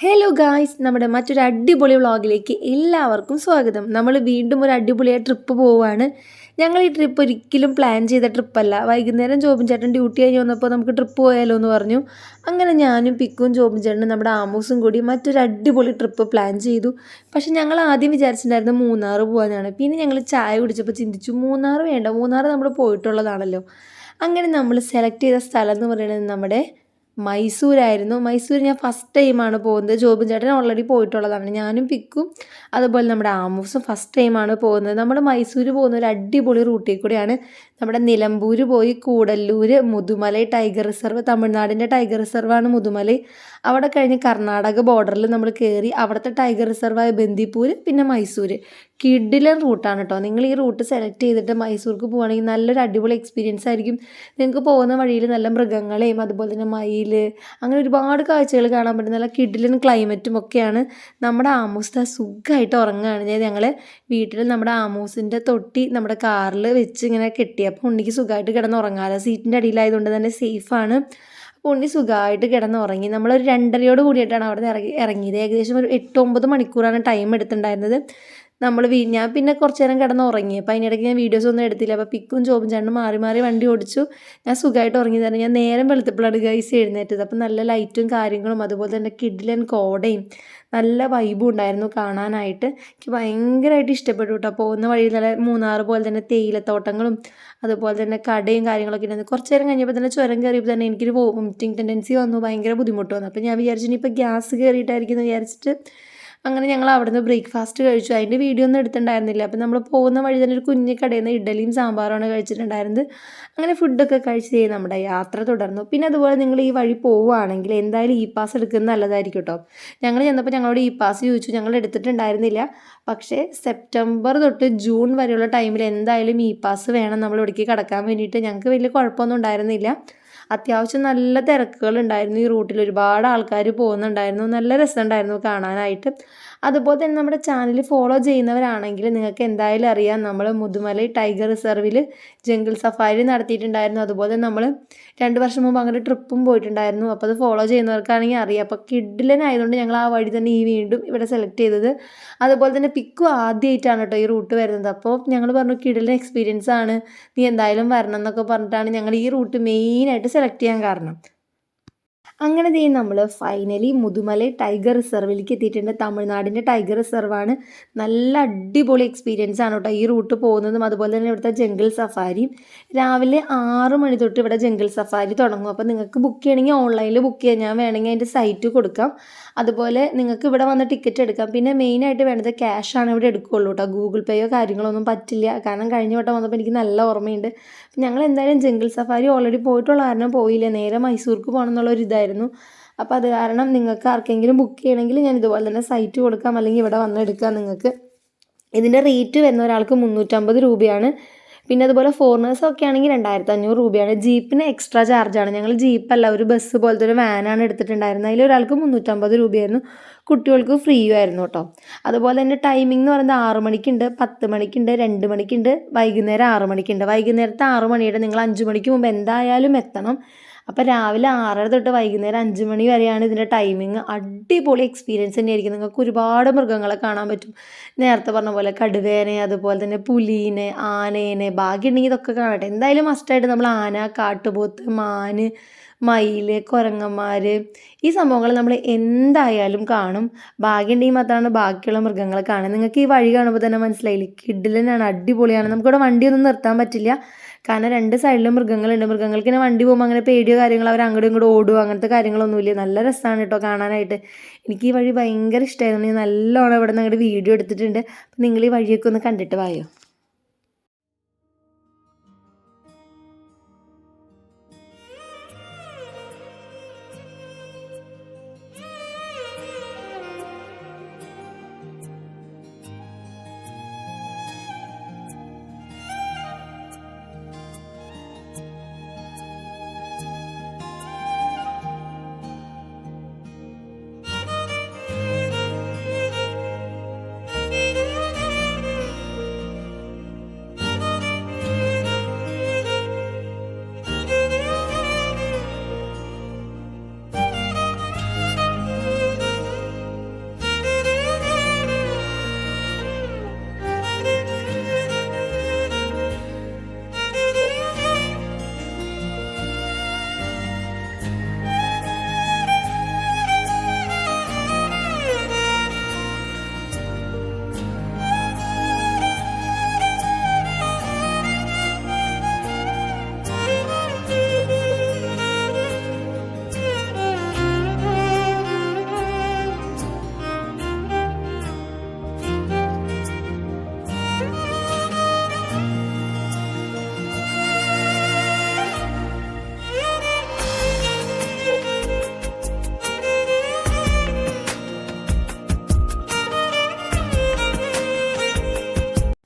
Hello guys നമ്മുടെ മറ്റൊരു അടിപൊളി വ്ളോഗിലേക്ക് എല്ലാവർക്കും സ്വാഗതം. നമ്മൾ വീണ്ടും ഒരു അടിപൊളിയായ ട്രിപ്പ് പോവുകയാണ് ഞങ്ങൾ ഈ ട്രിപ്പ് ഒരിക്കലും പ്ലാൻ ചെയ്ത ട്രിപ്പല്ല വൈകുന്നേരം ജോബിൻ ചേട്ടൻ ഡ്യൂട്ടി കഴിഞ്ഞ് വന്നപ്പോൾ നമുക്ക് ട്രിപ്പ് പോയാലോ എന്ന് പറഞ്ഞു. അങ്ങനെ ഞാനും പിക്കും ജോബിൻ ചേട്ടനും നമ്മുടെ ആമൂസും കൂടി മറ്റൊരു അടിപൊളി ട്രിപ്പ് പ്ലാൻ ചെയ്തു. പക്ഷേ ഞങ്ങൾ ആദ്യം വിചാരിച്ചിട്ടുണ്ടായിരുന്നു മൂന്നാർ പോകാനാണ് പിന്നെ ഞങ്ങൾ ചായ കുടിച്ചപ്പോൾ ചിന്തിച്ചു മൂന്നാർ വേണ്ട. മൂന്നാർ നമ്മൾ പോയിട്ടുള്ളതാണല്ലോ. അങ്ങനെ നമ്മൾ സെലക്ട് ചെയ്ത സ്ഥലം എന്ന് പറയുന്നത് നമ്മുടെ മൈസൂരായിരുന്നു. മൈസൂർ ഞാൻ ഫസ്റ്റ് ടൈമാണ് പോകുന്നത്. ജോബിൻ ചേട്ടൻ ഓൾറെഡി പോയിട്ടുള്ളതാണ്. ഞാനും പിക്കും. അതുപോലെ നമ്മുടെ ആമൂസും ഫസ്റ്റ് ടൈമാണ് പോകുന്നത്. നമ്മൾ മൈസൂർ പോകുന്ന ഒരു അടിപൊളി റൂട്ടിൽ കൂടെയാണ് നമ്മുടെ നിലമ്പൂർ പോയി കൂടല്ലൂർ മുതുമലൈ ടൈഗർ റിസർവ് തമിഴ്നാടിന്റെ ടൈഗർ റിസർവാണ് മുതുമലൈ. അവിടെ കഴിഞ്ഞ് കർണാടക ബോർഡറിൽ നമ്മൾ കയറി അവിടുത്തെ ടൈഗർ റിസർവായ ബന്ദിപ്പൂർ പിന്നെ മൈസൂർ കിഡിലൻ റൂട്ടാണ് കേട്ടോ നിങ്ങൾ ഈ റൂട്ട് സെലക്ട് ചെയ്തിട്ട് മൈസൂർക്ക് പോവുകയാണെങ്കിൽ നല്ലൊരു അടിപൊളി എക്സ്പീരിയൻസ് ആയിരിക്കും. നിങ്ങൾക്ക് പോകുന്ന വഴിയിൽ നല്ല മൃഗങ്ങളെയും അതുപോലെ തന്നെ മയിൽ അങ്ങനെ ഒരുപാട് കാഴ്ചകൾ കാണാൻ പറ്റും. നല്ല കിഡിലൻ ക്ലൈമറ്റും ഒക്കെയാണ്. നമ്മുടെ ആമൂസ് സുഖമായിട്ട് ഉറങ്ങുകയാണ്. ഞങ്ങൾ വീട്ടിൽ നമ്മുടെ ആമൂസിന്റെ തൊട്ടി നമ്മുടെ കാറിൽ വെച്ച് ഇങ്ങനെ കെട്ടി. അപ്പോൾ ഉണ്ണിക്ക് സുഖമായിട്ട് കിടന്ന് ഉറങ്ങാമല്ലോ സീറ്റിന്റെ അടിയിലായതുകൊണ്ട് തന്നെ സേഫാണ് അപ്പോൾ ഉണ്ണി സുഖമായിട്ട് കിടന്ന് ഉറങ്ങി നമ്മളൊരു രണ്ടരയോട് കൂടിയിട്ടാണ് അവിടെ നിന്ന് ഇറങ്ങി ഇറങ്ങിയത്. ഏകദേശം ഒരു എട്ട് ഒമ്പത് മണിക്കൂറാണ് ടൈം എടുത്തിട്ടുണ്ടായിരുന്നത്. നമ്മൾ ഞാൻ പിന്നെ കുറച്ച് നേരം കിടന്ന് ഉറങ്ങി. അപ്പോൾ അതിനിടയ്ക്ക് ഞാൻ വീഡിയോസ് ഒന്നും എടുത്തില്ല. അപ്പോൾ പിക്കും ചോബും ചേട്ടനും മാറി മാറി വണ്ടി ഓടിച്ചു. ഞാൻ സുഖമായിട്ട് ഉറങ്ങി. തന്നെ ഞാൻ നേരം വെളുത്തപ്പോഴാണ് ഗൈസ് എഴുന്നേറ്റത്. അപ്പോൾ നല്ല ലൈറ്റും കാര്യങ്ങളും അതുപോലെ തന്നെ കിഡിലൻ കോടയും നല്ല വൈബും ഉണ്ടായിരുന്നു കാണാനായിട്ട്. എനിക്ക് ഭയങ്കരമായിട്ട് ഇഷ്ടപ്പെട്ടു കേട്ടോ പോകുന്ന വഴി നല്ല മൂന്നാർ പോലെ തന്നെ തേയിലത്തോട്ടങ്ങളും അതുപോലെ തന്നെ കടയും കാര്യങ്ങളൊക്കെ ഉണ്ടായിരുന്നു. കുറച്ച് നേരം കഴിഞ്ഞപ്പോൾ തന്നെ ചുരം കയറിയപ്പോൾ തന്നെ എനിക്കൊരു വോമിറ്റിംഗ് ടെൻഡൻസി വന്നു. ഭയങ്കര ബുദ്ധിമുട്ട് വന്നു. അപ്പോൾ ഞാൻ വിചാരിച്ചു ഇനിയിപ്പോൾ ഗ്യാസ് കയറിയിട്ടായിരിക്കും എന്ന് വിചാരിച്ചിട്ട് അങ്ങനെ ഞങ്ങൾ അവിടുന്ന് ബ്രേക്ക്ഫാസ്റ്റ് കഴിച്ചു. അതിന്റെ വീഡിയോ ഒന്നും എടുത്തിട്ടുണ്ടായിരുന്നില്ല. അപ്പോൾ നമ്മൾ പോകുന്ന വഴി തന്നെ ഒരു കുഞ്ഞു കടയിൽ നിന്ന് ഇഡലിയും സാമ്പാറുമാണ് കഴിച്ചിട്ടുണ്ടായിരുന്നത്. അങ്ങനെ ഫുഡൊക്കെ കഴിച്ച് നമ്മുടെ യാത്ര തുടർന്നു. പിന്നെ അതുപോലെ നിങ്ങൾ ഈ വഴി പോവുകയാണെങ്കിൽ എന്തായാലും ഇ പാസ് എടുക്കുന്നത് നല്ലതായിരിക്കും കേട്ടോ ഞങ്ങൾ ചെന്നപ്പോൾ ഞങ്ങളോട് ഇ പാസ് ചോദിച്ചു. ഞങ്ങൾ എടുത്തിട്ടുണ്ടായിരുന്നില്ല. പക്ഷേ സെപ്റ്റംബർ തൊട്ട് ജൂൺ വരെയുള്ള ടൈമിൽ എന്തായാലും ഇ പാസ് വേണം. നമ്മൾ ഇവിടേക്ക് കടക്കാൻ വേണ്ടിയിട്ട്. ഞങ്ങൾക്ക് വലിയ കുഴപ്പമൊന്നും ഉണ്ടായിരുന്നില്ല. അത്യാവശ്യം നല്ല തിരക്കുകൾ ഉണ്ടായിരുന്നു. ഈ റൂട്ടിൽ ഒരുപാട് ആൾക്കാർ പോകുന്നുണ്ടായിരുന്നു. നല്ല രസമുണ്ടായിരുന്നു കാണാനായിട്ട്. അതുപോലെ തന്നെ നമ്മുടെ ചാനൽ ഫോളോ ചെയ്യുന്നവരാണെങ്കിൽ നിങ്ങൾക്ക് എന്തായാലും അറിയാം. നമ്മൾ മുതുമലൈ ടൈഗർ റിസർവിൽ ജംഗിൾ സഫാരി നടത്തിയിട്ടുണ്ടായിരുന്നു. അതുപോലെ നമ്മൾ രണ്ട് വർഷം മുമ്പ് അങ്ങനെ ട്രിപ്പും പോയിട്ടുണ്ടായിരുന്നു. അപ്പോൾ അത് ഫോളോ ചെയ്യുന്നവർക്കാണെങ്കിൽ അറിയാം. അപ്പോൾ കിഡിലനായതുകൊണ്ട് ഞങ്ങൾ ആ വഴി തന്നെ ഈ വീണ്ടും ഇവിടെ സെലക്ട് ചെയ്തത്. അതുപോലെ തന്നെ പിക്കും ആദ്യമായിട്ടാണ് കേട്ടോ ഈ റൂട്ട് വരുന്നത്. അപ്പോൾ ഞങ്ങൾ പറഞ്ഞു കിഡിലൻ എക്സ്പീരിയൻസ് ആണ്. നീ എന്തായാലും വരണം എന്നൊക്കെ പറഞ്ഞിട്ടാണ് ഞങ്ങൾ ഈ റൂട്ട് മെയിനായിട്ട് സെലക്ട് ചെയ്യാൻ കാരണം. അങ്ങനെ ദേ നമ്മൾ ഫൈനലി മുതുമല ടൈഗർ റിസർവിലേക്ക് എത്തിയിട്ടുണ്ട് തമിഴ്നാടിന്റെ ടൈഗർ റിസർവാണ് നല്ല അടിപൊളി എക്സ്പീരിയൻസ് ആണ് കേട്ടോ ഈ റൂട്ട് പോകുന്നതും അതുപോലെ തന്നെ ഇവിടുത്തെ ജംഗിൾ സഫാരിയും രാവിലെ ആറ് മണി തൊട്ട് ഇവിടെ ജംഗിൾ സഫാരി തുടങ്ങും. അപ്പോൾ നിങ്ങൾക്ക് ബുക്ക് ചെയ്യണമെങ്കിൽ ഓൺലൈനിൽ ബുക്ക് ചെയ്യാം. ഞാൻ വേണമെങ്കിൽ അതിന്റെ സൈറ്റ് കൊടുക്കാം. അതുപോലെ നിങ്ങൾക്ക് ഇവിടെ വന്ന് ടിക്കറ്റ് എടുക്കാം. പിന്നെ മെയിനായിട്ട് വേണ്ടത് ക്യാഷാണ് ഇവിടെ എടുക്കുകയുള്ളൂ കേട്ടോ ഗൂഗിൾ പേയോ കാര്യങ്ങളോ ഒന്നും പറ്റില്ല. കാരണം കഴിഞ്ഞ വട്ടം വന്നപ്പോൾ എനിക്ക് നല്ല ഓർമ്മയുണ്ട്. ഞങ്ങൾ എന്തായാലും ജംഗിൾ സഫാരി ഓൾറെഡി പോയിട്ടുള്ള കാരണം പോയില്ല. നേരെ മൈസൂർക്ക് പോകണം എന്നുള്ള ഒരു ഇതായിരുന്നു. അപ്പോൾ അത് കാരണം നിങ്ങൾക്ക് ആർക്കെങ്കിലും ബുക്ക് ചെയ്യണമെങ്കിൽ ഞാൻ ഇതുപോലെ തന്നെ സൈറ്റ് കൊടുക്കാം. അല്ലെങ്കിൽ ഇവിടെ വന്ന് എടുക്കാം നിങ്ങൾക്ക്. ഇതിന്റെ റേറ്റ് വരുന്ന ഒരാൾക്ക് മുന്നൂറ്റമ്പത് രൂപയാണ്. പിന്നെ അതുപോലെ ഫോറിനേഴ്സൊക്കെ ആണെങ്കിൽ രണ്ടായിരത്തി അഞ്ഞൂറ് രൂപയാണ് ജീപ്പിന് എക്സ്ട്രാ ചാർജാണ് ഞങ്ങൾ ജീപ്പല്ല ഒരു ബസ് പോലത്തെ ഒരു വാനാണ് എടുത്തിട്ടുണ്ടായിരുന്നത്. അതിൽ ഒരാൾക്ക് മുന്നൂറ്റമ്പത് രൂപയായിരുന്നു. കുട്ടികൾക്ക് ഫ്രീ ആയിരുന്നു കേട്ടോ. അതുപോലെ തന്നെ ടൈമിംഗ് എന്ന് പറയുന്നത് ആറ് മണിക്കുണ്ട് പത്ത് മണിക്കുണ്ട് രണ്ട് മണിക്കുണ്ട് വൈകുന്നേരം ആറ് മണിക്കുണ്ട്. വൈകുന്നേരത്തെ ആറ് മണിയുടെ നിങ്ങൾ അഞ്ച് മണിക്ക് മുമ്പ് എന്തായാലും എത്തണം. അപ്പോൾ രാവിലെ ആറര തൊട്ട് വൈകുന്നേരം അഞ്ച് മണി വരെയാണ് ഇതിന്റെ ടൈമിങ് അടിപൊളി എക്സ്പീരിയൻസ് തന്നെയായിരിക്കും. നിങ്ങൾക്ക് ഒരുപാട് മൃഗങ്ങളെ കാണാൻ പറ്റും. നേരത്തെ പറഞ്ഞ പോലെ കടുവേനെ അതുപോലെ തന്നെ പുലീനെ ആനേനെ ഭാഗ്യമുണ്ടെങ്കിൽ ഇതൊക്കെ കാണട്ടെ. എന്തായാലും മസ്റ്റായിട്ട് നമ്മൾ ആന കാട്ടുപോത്ത് മാന് മയിൽ കുരങ്ങന്മാർ ഈ സംഭവങ്ങൾ നമ്മൾ എന്തായാലും കാണും. ഭാഗ്യമുണ്ടെങ്കിൽ മാത്രമാണ് ബാക്കിയുള്ള മൃഗങ്ങളെ കാണുക നിങ്ങൾക്ക് ഈ വഴി കാണുമ്പോൾ തന്നെ മനസ്സിലായില്ലേ? കിഡിലനാണ് അടിപൊളിയാണ്. നമുക്കിവിടെ വണ്ടിയൊന്നും നിർത്താൻ പറ്റില്ല. കാരണം രണ്ട് സൈഡിലും മൃഗങ്ങളുണ്ട്. മൃഗങ്ങൾക്ക് ഇങ്ങനെ വണ്ടി പോകുമ്പോൾ അങ്ങനെ പേടിയോ കാര്യങ്ങളോ അവർ അങ്ങോട്ടും ഇങ്ങോട്ടും ഓടുക അങ്ങനത്തെ കാര്യങ്ങളൊന്നുമില്ല. നല്ല രസമാണ് കേട്ടോ കാണാനായിട്ട്. എനിക്ക് ഈ വഴി ഭയങ്കര ഇഷ്ടമായിരുന്നു നല്ലോണം ഇവിടെ നിന്ന് വീഡിയോ എടുത്തിട്ടുണ്ട്. നിങ്ങൾ ഈ വഴിയൊക്കെ ഒന്ന് കണ്ടിട്ട് വായോ?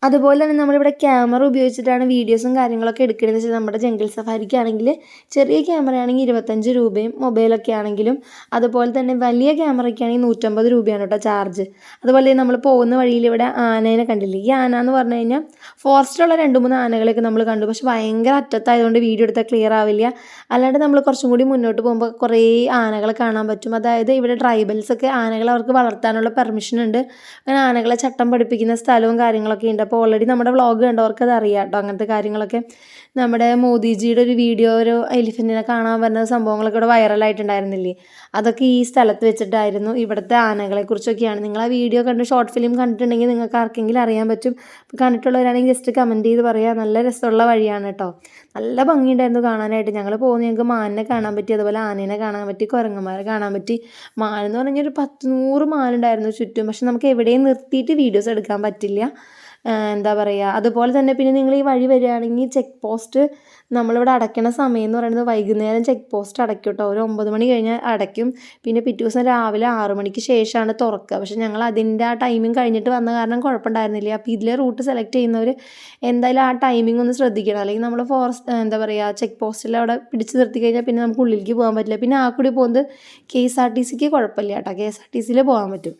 അതുപോലെ തന്നെ നമ്മളിവിടെ ക്യാമറ ഉപയോഗിച്ചിട്ടാണ് വീഡിയോസും കാര്യങ്ങളൊക്കെ എടുക്കുന്നത്. വെച്ചാൽ നമ്മുടെ ജംഗിൾ സഫാരിക്ക് ആണെങ്കിൽ ചെറിയ ക്യാമറ ആണെങ്കിൽ ഇരുപത്തഞ്ച് രൂപയും മൊബൈലൊക്കെ ആണെങ്കിലും അതുപോലെ തന്നെ വലിയ ക്യാമറയ്ക്ക് ആണെങ്കിൽ നൂറ്റമ്പത് രൂപയാണ് കേട്ടോ ചാർജ് അതുപോലെ നമ്മൾ പോകുന്ന വഴിയിൽ ഇവിടെ ആനേനെ കണ്ടില്ലേ? ഈ ആന എന്ന് പറഞ്ഞു കഴിഞ്ഞാൽ ഫോറസ്റ്റിലുള്ള രണ്ട് മൂന്ന് ആനകളൊക്കെ നമ്മൾ കണ്ടു. പക്ഷെ ഭയങ്കര അറ്റത്തായതുകൊണ്ട് വീഡിയോ എടുത്താൽ ക്ലിയർ ആവില്ല. അല്ലാണ്ട് നമ്മൾ കുറച്ചും കൂടി മുന്നോട്ട് പോകുമ്പോൾ കുറേ ആനകളെ കാണാൻ പറ്റും. അതായത് ഇവിടെ ട്രൈബൽസൊക്കെ ആനകളെ അവർക്ക് വളർത്താനുള്ള പെർമിഷൻ ഉണ്ട്. അങ്ങനെ ആനകളെ ചട്ടം പഠിപ്പിക്കുന്ന സ്ഥലവും കാര്യങ്ങളൊക്കെ ഉണ്ട്. അപ്പോൾ ഓൾറെഡി നമ്മുടെ വ്ളോഗ് കണ്ടവർക്ക് അത് അറിയാം കേട്ടോ അങ്ങനത്തെ കാര്യങ്ങളൊക്കെ. നമ്മുടെ മോദിജിയുടെ ഒരു വീഡിയോ ഒരു എലിഫന്റിനെ കാണാൻ വരുന്ന സംഭവങ്ങളൊക്കെ ഇവിടെ വൈറലായിട്ടുണ്ടായിരുന്നില്ലേ അതൊക്കെ ഈ സ്ഥലത്ത് വെച്ചിട്ടായിരുന്നു ഇവിടുത്തെ ആനകളെക്കുറിച്ചൊക്കെയാണ് നിങ്ങൾ ആ വീഡിയോ കണ്ട് ഷോർട്ട് ഫിലിം കണ്ടിട്ടുണ്ടെങ്കിൽ നിങ്ങൾക്ക് ആർക്കെങ്കിലും അറിയാൻ പറ്റും. കണ്ടിട്ടുള്ളവരാണെങ്കിൽ ജസ്റ്റ് കമന്റ് ചെയ്ത് പറയുക നല്ല രസമുള്ള വഴിയാണ് കേട്ടോ നല്ല ഭംഗിയുണ്ടായിരുന്നു കാണാനായിട്ട്. ഞങ്ങൾ പോകുന്ന ഞങ്ങൾക്ക് മാനിനെ കാണാൻ പറ്റി അതുപോലെ ആനേനെ കാണാൻ പറ്റി കുരങ്ങന്മാരെ കാണാൻ പറ്റി. മാനെന്ന് പറഞ്ഞാൽ ഒരു പത്ത് നൂറ് മാനുണ്ടായിരുന്നു ചുറ്റും. പക്ഷെ നമുക്ക് എവിടെയും നിർത്തിയിട്ട് വീഡിയോസ് എടുക്കാൻ പറ്റില്ല. എന്താ പറയുക അതുപോലെ തന്നെ പിന്നെ നിങ്ങൾ ഈ വഴി വരികയാണെങ്കിൽ ചെക്ക് പോസ്റ്റ് നമ്മളിവിടെ അടയ്ക്കണ സമയം എന്ന് പറയുന്നത് വൈകുന്നേരം ചെക്ക് പോസ്റ്റ് അടയ്ക്കും കേട്ടോ ഒരു ഒമ്പത് മണി കഴിഞ്ഞാൽ അടയ്ക്കും. പിന്നെ പിറ്റേ ദിവസം രാവിലെ ആറു മണിക്ക് ശേഷമാണ് തുറക്കുക. പക്ഷെ ഞങ്ങൾ അതിന്റെ ആ ടൈമിങ് കഴിഞ്ഞിട്ട് വന്ന കാരണം കുഴപ്പമുണ്ടായിരുന്നില്ല. അപ്പോൾ ഇതിലെ റൂട്ട് സെലക്ട് ചെയ്യുന്നവർ എന്തായാലും ആ ടൈമിംഗ് ഒന്ന് ശ്രദ്ധിക്കണം. അല്ലെങ്കിൽ നമ്മൾ ഫോറസ്റ്റ് എന്താ പറയുക ചെക്ക് പോസ്റ്റിൽ അവിടെ പിടിച്ച് നിർത്തി കഴിഞ്ഞാൽ പിന്നെ നമുക്ക് ഉള്ളിലേക്ക് പോകാൻ പറ്റില്ല. പിന്നെ ആ കൂടി പോകുന്നത് കെ എസ് ആർ ടി സിക്ക് കുഴപ്പമില്ല കേട്ടോ കെ എസ് ആർ ടി സിയിൽ പോകാൻ പറ്റും.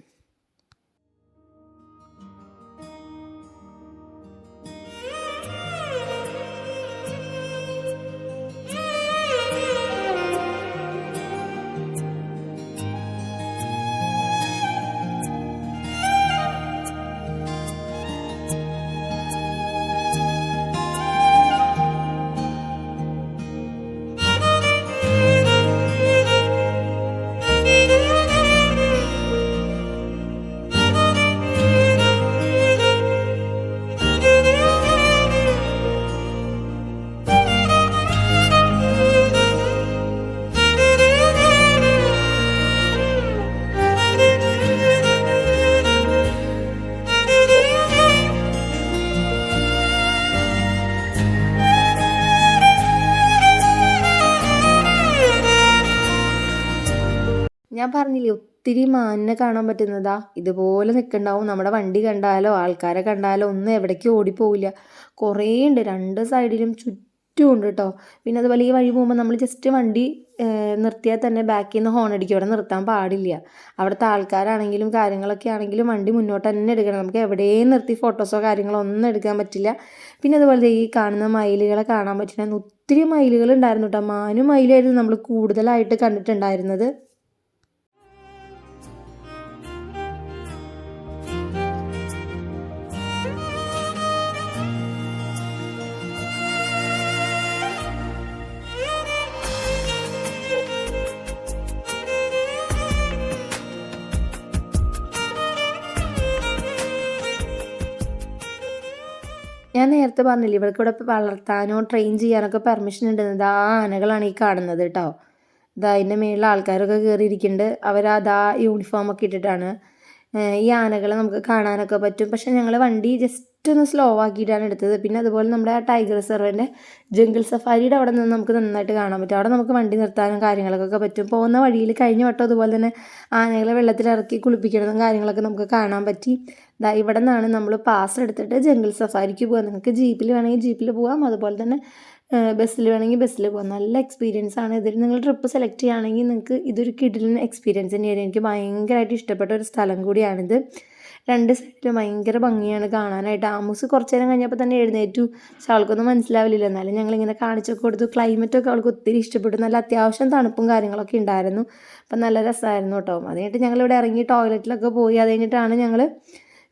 ഒത്തിരി മാനിനെ കാണാൻ പറ്റുന്നതാ. ഇതുപോലെ നിൽക്കണ്ടാവും നമ്മുടെ വണ്ടി കണ്ടാലോ ആൾക്കാരെ കണ്ടാലോ ഒന്നും എവിടേക്കും ഓടിപ്പോവില്ല. കുറേ ഉണ്ട്. രണ്ട് സൈഡിലും ചുറ്റും ഉണ്ട് കേട്ടോ പിന്നെ അതുപോലെ ഈ വഴി പോകുമ്പോൾ നമ്മൾ ജസ്റ്റ് വണ്ടി നിർത്തിയാൽ തന്നെ ബാക്കിൽ നിന്ന് ഹോൺ അടിക്കും. അവിടെ നിർത്താൻ പാടില്ല. അവിടുത്തെ ആൾക്കാരാണെങ്കിലും കാര്യങ്ങളൊക്കെ ആണെങ്കിലും വണ്ടി മുന്നോട്ട് തന്നെ എടുക്കണം. നമുക്ക് എവിടെയും നിർത്തി ഫോട്ടോസോ കാര്യങ്ങളോ ഒന്നും എടുക്കാൻ പറ്റില്ല. പിന്നെ അതുപോലെ ഈ കാണുന്ന മയിലുകളെ കാണാൻ പറ്റില്ല ഒത്തിരി മയിലുകൾ ഉണ്ടായിരുന്നു കേട്ടോ മാനും മയിലായിരുന്നു നമ്മൾ കൂടുതലായിട്ട് കണ്ടിട്ടുണ്ടായിരുന്നത്. ഞാൻ നേരത്തെ പറഞ്ഞില്ലേ ഇവർക്ക് ഇവിടെ വളർത്താനോ ട്രെയിൻ ചെയ്യാനൊക്കെ പെർമിഷൻ ഉണ്ടെന്നത് ആ ആനകളാണ് ഈ കാണുന്നത് കേട്ടോ ഇതാ അതിന്റെ മേളിൽ ആൾക്കാരൊക്കെ കയറിയിരിക്കുന്നുണ്ട് അവർ അതാ യൂണിഫോമൊക്കെ ഇട്ടിട്ടാണ്. ഈ ആനകളെ നമുക്ക് കാണാനൊക്കെ പറ്റും. പക്ഷെ ഞങ്ങൾ വണ്ടി ജസ്റ്റ് ഒന്ന് സ്ലോ ആക്കിയിട്ടാണ് എടുത്തത്. പിന്നെ അതുപോലെ നമ്മുടെ ആ ടൈഗർ റിസർവിന്റെ ജംഗിൾ സഫാരിയുടെ അവിടെ നിന്ന് നമുക്ക് നന്നായിട്ട് കാണാൻ പറ്റും. അവിടെ നമുക്ക് വണ്ടി നിർത്താനും കാര്യങ്ങളൊക്കെ പറ്റും. പോകുന്ന വഴിയിൽ കഴിഞ്ഞ വട്ടം അതുപോലെ തന്നെ ആനകളെ വെള്ളത്തിൽ ഇറക്കി കുളിപ്പിക്കണതും കാര്യങ്ങളൊക്കെ നമുക്ക് കാണാൻ പറ്റി. ദാ ഇവിടെ നിന്നാണ് നമ്മൾ പാസ് എടുത്തിട്ട് ജംഗിൾ സഫാരിക്ക് പോകാം നിങ്ങൾക്ക് ജീപ്പിൽ വേണമെങ്കിൽ ജീപ്പിൽ പോകാം അതുപോലെ തന്നെ ബസ്സിൽ വേണമെങ്കിൽ ബസ്സിൽ പോകാം നല്ല എക്സ്പീരിയൻസ് ആണ്. ഇതിൽ നിങ്ങൾ ട്രിപ്പ് സെലക്ട് ചെയ്യുകയാണെങ്കിൽ നിങ്ങൾക്ക് ഇതൊരു കിഡിലിന് എക്സ്പീരിയൻസ് തന്നെയായിരുന്നു. എനിക്ക് ഭയങ്കരമായിട്ട് ഇഷ്ടപ്പെട്ട ഒരു സ്ഥലം കൂടിയാണിത്. രണ്ട് സൈഡിലും ഭയങ്കര ഭംഗിയാണ് കാണാനായിട്ട്. ആമൂസ് കുറച്ച് നേരം കഴിഞ്ഞപ്പോൾ തന്നെ എഴുന്നേറ്റു. പക്ഷെ അവൾക്കൊന്നും മനസ്സിലാവില്ല എന്നാലും ഞങ്ങളിങ്ങനെ കാണിച്ചൊക്കെ കൊടുത്തു. ക്ലൈമറ്റൊക്കെ അവൾക്ക് ഒത്തിരി ഇഷ്ടപ്പെട്ടു. നല്ല അത്യാവശ്യം തണുപ്പും കാര്യങ്ങളൊക്കെ ഉണ്ടായിരുന്നു. അപ്പം നല്ല രസമായിരുന്നു കേട്ടോ. അത് കഴിഞ്ഞിട്ട് ഞങ്ങളിവിടെ ഇറങ്ങി ടോയ്ലറ്റിലൊക്കെ പോയി. അത് കഴിഞ്ഞിട്ടാണ് ഞങ്ങൾ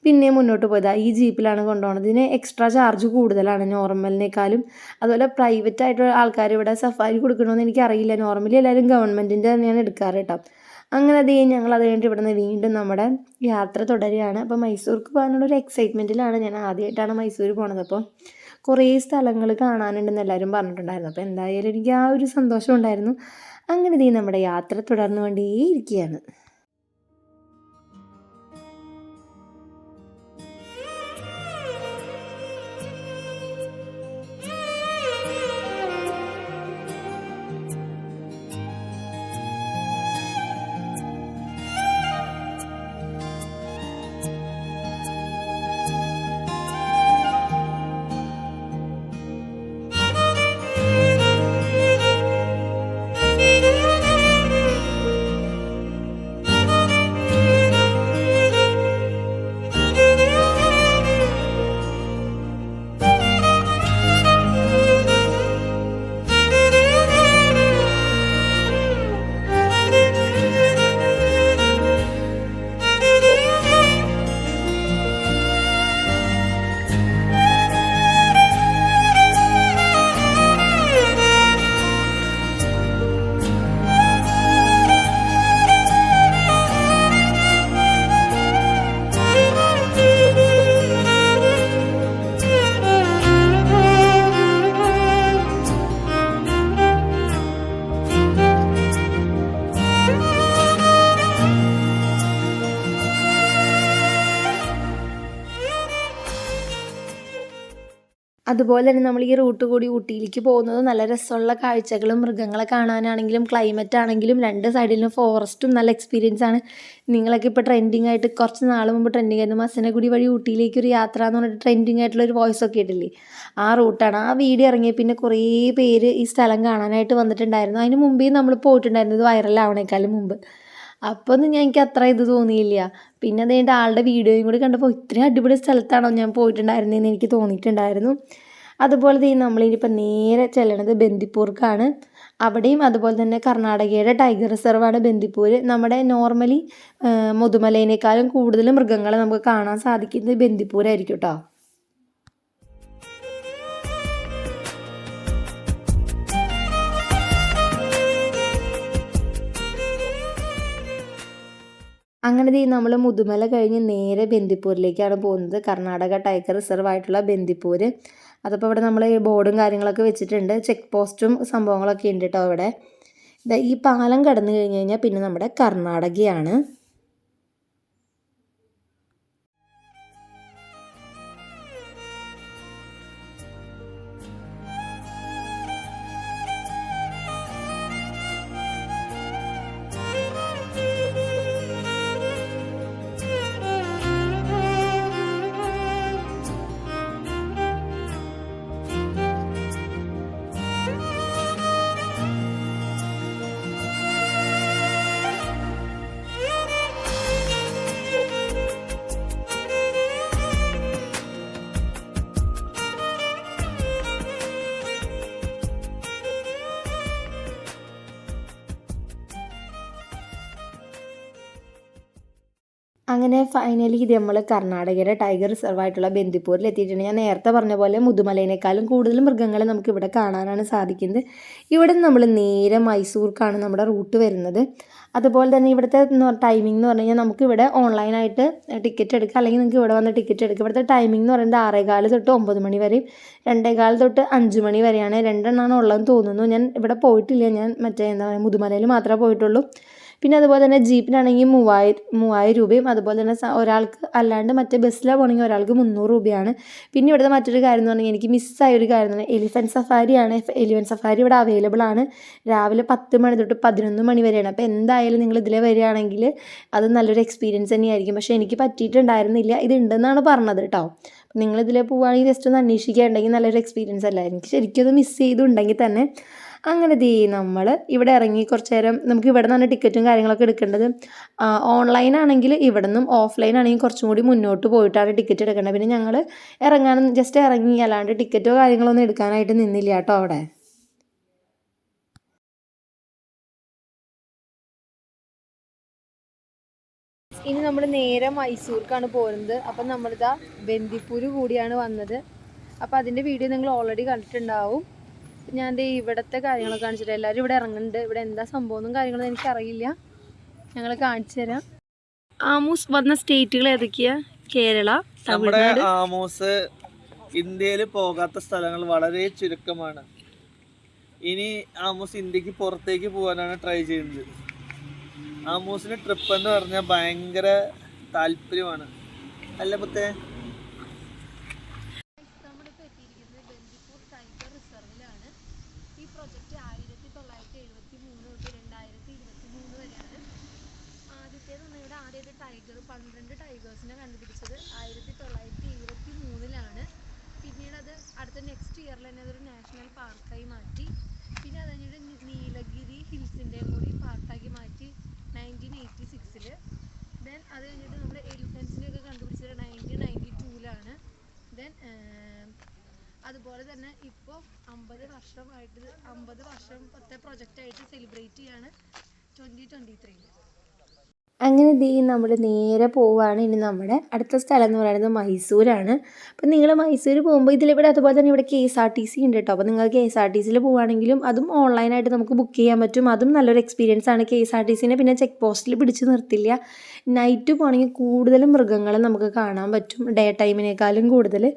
പിന്നെയും മുന്നോട്ട് പോയത്. ഈ ജീപ്പിലാണ് കൊണ്ടുപോകുന്നത് ഇതിന് എക്സ്ട്രാ ചാർജ് കൂടുതലാണ് നോർമലിനേക്കാളും. അതുപോലെ പ്രൈവറ്റ് ആയിട്ടുള്ള ആൾക്കാർ ഇവിടെ സഫാരി കൊടുക്കണമെന്ന് എനിക്കറിയില്ല. നോർമലി എല്ലാവരും ഗവൺമെന്റിന്റെ തന്നെയാണ് എടുക്കാറ് കേട്ടോ. അങ്ങനെ അത് കഴിഞ്ഞ് ഞങ്ങൾ അത് കഴിഞ്ഞിട്ട് ഇവിടെ നിന്ന് വീണ്ടും നമ്മുടെ യാത്ര തുടരുകയാണ്. അപ്പോൾ മൈസൂർക്ക് പോകാനുള്ള ഒരു എക്സൈറ്റ്മെന്റിലാണ് ഞാൻ ആദ്യമായിട്ടാണ് മൈസൂർ പോണത്. അപ്പോൾ കുറേ സ്ഥലങ്ങൾ കാണാനുണ്ടെന്ന് എല്ലാവരും പറഞ്ഞിട്ടുണ്ടായിരുന്നു. അപ്പോൾ എന്തായാലും എനിക്ക് ആ ഒരു സന്തോഷം ഉണ്ടായിരുന്നു. അങ്ങനെ ഇതേ നമ്മുടെ യാത്ര തുടർന്നു അതുപോലെ തന്നെ നമ്മൾ ഈ റൂട്ട് കൂടി ഊട്ടിയിലേക്ക് പോകുന്നത് നല്ല രസമുള്ള കാഴ്ചകളും മൃഗങ്ങളെ കാണാനാണെങ്കിലും ക്ലൈമറ്റ് ആണെങ്കിലും രണ്ട് സൈഡിലും ഫോറസ്റ്റും നല്ല എക്സ്പീരിയൻസ് ആണ്. നിങ്ങളൊക്കെ ഇപ്പോൾ ട്രെൻഡിങ് ആയിട്ട് കുറച്ച് നാൾ മുമ്പ് ട്രെൻഡിങ് ആയിരുന്നു. മസനഗുടി വഴി ഊട്ടിയിലേക്ക് ഒരു യാത്ര എന്ന് പറഞ്ഞിട്ട് ട്രെൻഡിങ് ആയിട്ടുള്ള ഒരു വോയിസ് ഒക്കെ ഇട്ടില്ലേ? ആ റൂട്ടാണ് ആ വീഡിയോ ഇറങ്ങിയ പിന്നെ കുറേ പേര് ഈ സ്ഥലം കാണാനായിട്ട് വന്നിട്ടുണ്ടായിരുന്നു. അതിന് മുമ്പേ നമ്മൾ പോയിട്ടുണ്ടായിരുന്നു. ഇത് വൈറലാവണേക്കാളും മുമ്പ്. അപ്പോൾ ഒന്നും ഞാൻ എനിക്ക് അത്ര ഇത് തോന്നിയില്ല. പിന്നെ അത് കഴിഞ്ഞിട്ട് ആളുടെ വീഡിയോയും കൂടി കണ്ടപ്പോൾ ഇത്രയും അടിപൊളി സ്ഥലത്താണോ ഞാൻ പോയിട്ടുണ്ടായിരുന്നതെന്ന് എനിക്ക് തോന്നിയിട്ടുണ്ടായിരുന്നു. അതുപോലെ തന്നെ നമ്മളിനിയിപ്പോൾ നേരെ ചെല്ലണത് ബന്ദിപ്പൂർക്കാണ്. അവിടെയും അതുപോലെ തന്നെ കർണാടകയുടെ ടൈഗർ റിസർവാണ് ബന്ദിപ്പൂർ നമ്മുടെ നോർമലി മുതുമലയിനേക്കാളും കൂടുതൽ മൃഗങ്ങളെ നമുക്ക് കാണാൻ സാധിക്കുന്നത് ബന്ദിപ്പൂരായിരിക്കും കേട്ടോ അങ്ങനെ ദേ നമ്മൾ മുതുമല കഴിഞ്ഞ് നേരെ ബന്ദിപ്പൂരിലേക്കാണ് പോകുന്നത്. കർണാടക ടൈഗർ റിസർവ് ആയിട്ടുള്ള ബന്ദിപ്പൂർ അതപ്പോൾ ഇവിടെ നമ്മൾ ബോർഡും കാര്യങ്ങളൊക്കെ വെച്ചിട്ടുണ്ട്. ചെക്ക് പോസ്റ്റും സംഭവങ്ങളൊക്കെ ഉണ്ട് കേട്ടോ ഇവിടെ. ദാ ഈ പാലം കടന്നു കഴിഞ്ഞ് കഴിഞ്ഞാൽ പിന്നെ നമ്മുടെ കർണാടകയാണ്. അങ്ങനെ ഫൈനലി ഇത് നമ്മൾ കർണാടകയിലെ ടൈഗർ റിസർവ് ആയിട്ടുള്ള ബന്ദിപ്പൂരിൽ എത്തിയിട്ടുണ്ട്. ഞാൻ നേരത്തെ പറഞ്ഞ പോലെ മുതുമലയിനേക്കാളും കൂടുതൽ മൃഗങ്ങളെ നമുക്ക് ഇവിടെ കാണാനാണ് സാധിക്കുന്നത്. ഇവിടെ നമ്മൾ നേരെ മൈസൂർക്കാണ് നമ്മുടെ റൂട്ട് വരുന്നത്. അതുപോലെ തന്നെ ഇവിടുത്തെ ടൈമിംഗ് എന്ന് പറഞ്ഞു കഴിഞ്ഞാൽ നമുക്ക് ഇവിടെ ഓൺലൈനായിട്ട് ടിക്കറ്റ് എടുക്കുക അല്ലെങ്കിൽ നിങ്ങൾക്ക് ഇവിടെ വന്ന് ടിക്കറ്റ് എടുക്കുക ഇവിടുത്തെ ടൈമിംഗ് എന്ന് പറയുന്നത് ആറേകാൽ തൊട്ട് ഒമ്പത് മണി വരെയും രണ്ടേകാൽ തൊട്ട് അഞ്ച് മണി വരെയാണ്. രണ്ടെണ്ണമാണ് ഉള്ളതെന്ന് തോന്നുന്നു. ഞാൻ ഇവിടെ പോയിട്ടില്ല. ഞാൻ മറ്റേ എന്താ പറയുക മുതുമലയിൽ മാത്രമേ പോയിട്ടുള്ളൂ. പിന്നെ അതുപോലെ തന്നെ ജീപ്പിനാണെങ്കിൽ മൂവായിരം മൂവായിരം രൂപയും അതുപോലെ തന്നെ ഒരാൾക്ക് അല്ലാണ്ട് മറ്റേ ബസ്സിലാണ് പോകണമെങ്കിൽ ഒരാൾക്ക് മുന്നൂറ് രൂപയാണ്. പിന്നെ ഇവിടുത്തെ മറ്റൊരു കാര്യം എന്ന് പറഞ്ഞാൽ എനിക്ക് മിസ്സായ ഒരു കാര്യം എന്ന് എലിഫന്റ് സഫാരിയാണ് എലിഫന്റ് സഫാരി ഇവിടെ അവൈലബിൾ ആണ്. രാവിലെ പത്ത് മണി തൊട്ട് പതിനൊന്ന് മണി വരെയാണ്. അപ്പോൾ എന്തായാലും നിങ്ങൾ ഇതിലെ വരികയാണെങ്കിൽ അത് നല്ലൊരു എക്സ്പീരിയൻസ് തന്നെയായിരിക്കും. പക്ഷേ എനിക്ക് പറ്റിയിട്ടുണ്ടായിരുന്നില്ല. ഇത് ഉണ്ടെന്നാണ് പറഞ്ഞത് കേട്ടോ. നിങ്ങൾ ഇതിലെ പോവുകയാണെങ്കിൽ ജസ്റ്റ് ഒന്ന് അന്വേഷിക്കുകയാണെങ്കിൽ നല്ലൊരു എക്സ്പീരിയൻസ് അല്ല? എനിക്ക് ശരിക്കും അത് മിസ് ചെയ്തുണ്ടെങ്കിൽ തന്നെ അങ്ങനെ ദേ നമ്മൾ ഇവിടെ ഇറങ്ങി കുറച്ച് നേരം നമുക്ക് ഇവിടെ നിന്നാണ് ടിക്കറ്റും കാര്യങ്ങളൊക്കെ എടുക്കേണ്ടത്. ഓൺലൈൻ ആണെങ്കിൽ ഇവിടെ നിന്നും ഓഫ്ലൈൻ ആണെങ്കിൽ കുറച്ചും കൂടി മുന്നോട്ട് പോയിട്ടാണ് ടിക്കറ്റ് എടുക്കേണ്ടത്. പിന്നെ ഞങ്ങൾ ഇറങ്ങാൻ ജസ്റ്റ് ഇറങ്ങി അല്ലാണ്ട് ടിക്കറ്റോ കാര്യങ്ങളോ ഒന്നും എടുക്കാനായിട്ട് നിന്നില്ല കേട്ടോ അവിടെ. ഇനി നമ്മൾ നേരെ മൈസൂർക്കാണ് പോരുന്നത്. അപ്പം നമ്മളിതാ ബന്ദിപ്പൂര് കൂടിയാണ് വന്നത്. അപ്പം അതിന്റെ വീഡിയോ നിങ്ങൾ ഓൾറെഡി കണ്ടിട്ടുണ്ടാവും. ഞാൻ ദേ ഇവിടുത്തെ കാര്യങ്ങളൊക്കെ കാണിച്ചിട്ട് എല്ലാവരും ഇവിടെ ഇറങ്ങുന്നുണ്ട്. ഇവിടെ എന്താ സംഭവമൊന്നും കാര്യങ്ങളൊന്നും എനിക്കറിയില്ല. ഞങ്ങൾ കാണിച്ചു തരാം. ആമൂസ് വന്ന സ്റ്റേറ്റുകൾ ഏതൊക്കെയാ? കേരള നമ്മുടെ ആമോസ് ഇന്ത്യയിൽ പോകാത്ത സ്ഥലങ്ങൾ വളരെ ചുരുക്കമാണ്. ഇനി ആമോസ് ഇന്ത്യയ്ക്ക് പുറത്തേക്ക് പോകാനാണ് ട്രൈ ചെയ്യുന്നത്. ആമോസിന് ട്രിപ്പ് എന്ന് പറഞ്ഞാൽ ഭയങ്കര താല്പര്യമാണ്. അല്ല പുത്തേ നമ്മളിപ്പോൾ എത്തിയിരിക്കുന്നത് ബന്ദിപ്പൂർ ടൈഗർ റിസർവിലാണ് ഈ പ്രൊജക്റ്റ് ആയിരത്തി തൊള്ളായിരത്തി എഴുപത്തി മൂന്ന് തൊട്ട് രണ്ടായിരത്തി ഇരുപത്തി മൂന്ന് വരെയാണ് ആദ്യത്തേത് പറഞ്ഞാൽ ഇവിടെ ആദ്യത്തെ ടൈഗർ പന്ത്രണ്ട് ടൈഗേഴ്സിനെ കണ്ടുപിടിച്ചത് ആയിരത്തി തൊള്ളായിരത്തി എഴുപത്തി മൂന്നിലാണ് പിന്നീട് അത് അടുത്ത നെക്സ്റ്റ് ഇയറിൽ തന്നെ അതൊരു നാഷണൽ പാർക്കായി മാറ്റി പിന്നെ അത് കഴിഞ്ഞിട്ട് നി- നീലഗിരി ഹിൽസിന്റെയും കൂടി പാർക്കാക്കി മാറ്റി നയന്റീൻ എയ്റ്റി സിക്സിൽ ദെൻ അത് കഴിഞ്ഞിട്ട് നമ്മൾ എലിഫൻസിനെയൊക്കെ കണ്ടുപിടിച്ചത് നയന്റീൻ നയന്റി ടൂവിലാണ് ദെൻ അതുപോലെ തന്നെ ഇപ്പോൾ അമ്പത് വർഷമായിട്ട് അമ്പത് വർഷത്തെ പ്രൊജക്റ്റായിട്ട് സെലിബ്രേറ്റ് ചെയ്യാണ് ട്വന്റി ട്വന്റി ത്രീയിൽ അങ്ങനെ ദേ നമ്മൾ നേരെ പോവുകയാണ് ഇനി നമ്മുടെ അടുത്ത സ്ഥലം എന്ന് പറയുന്നത് മൈസൂരാണ്. അപ്പം നിങ്ങൾ മൈസൂർ പോകുമ്പോൾ ഇതിലിവിടെ അതുപോലെ തന്നെ ഇവിടെ K S R T C ഉണ്ട് കേട്ടോ അപ്പോൾ നിങ്ങൾ കെ എസ് ആർ ടി സിയിൽ പോവുകയാണെങ്കിലും അതും ഓൺലൈനായിട്ട് നമുക്ക് ബുക്ക് ചെയ്യാൻ പറ്റും. അതും നല്ലൊരു എക്സ്പീരിയൻസ് ആണ് കെ എസ് ആർ ടി സിനെ പിന്നെ ചെക്ക് പോസ്റ്റിൽ പിടിച്ച് നിർത്തില്ല. നൈറ്റ് പോകണമെങ്കിൽ കൂടുതൽ മൃഗങ്ങളെ നമുക്ക് കാണാൻ പറ്റും. ഡേ ടൈമിനേക്കാളും കൂടുതൽ.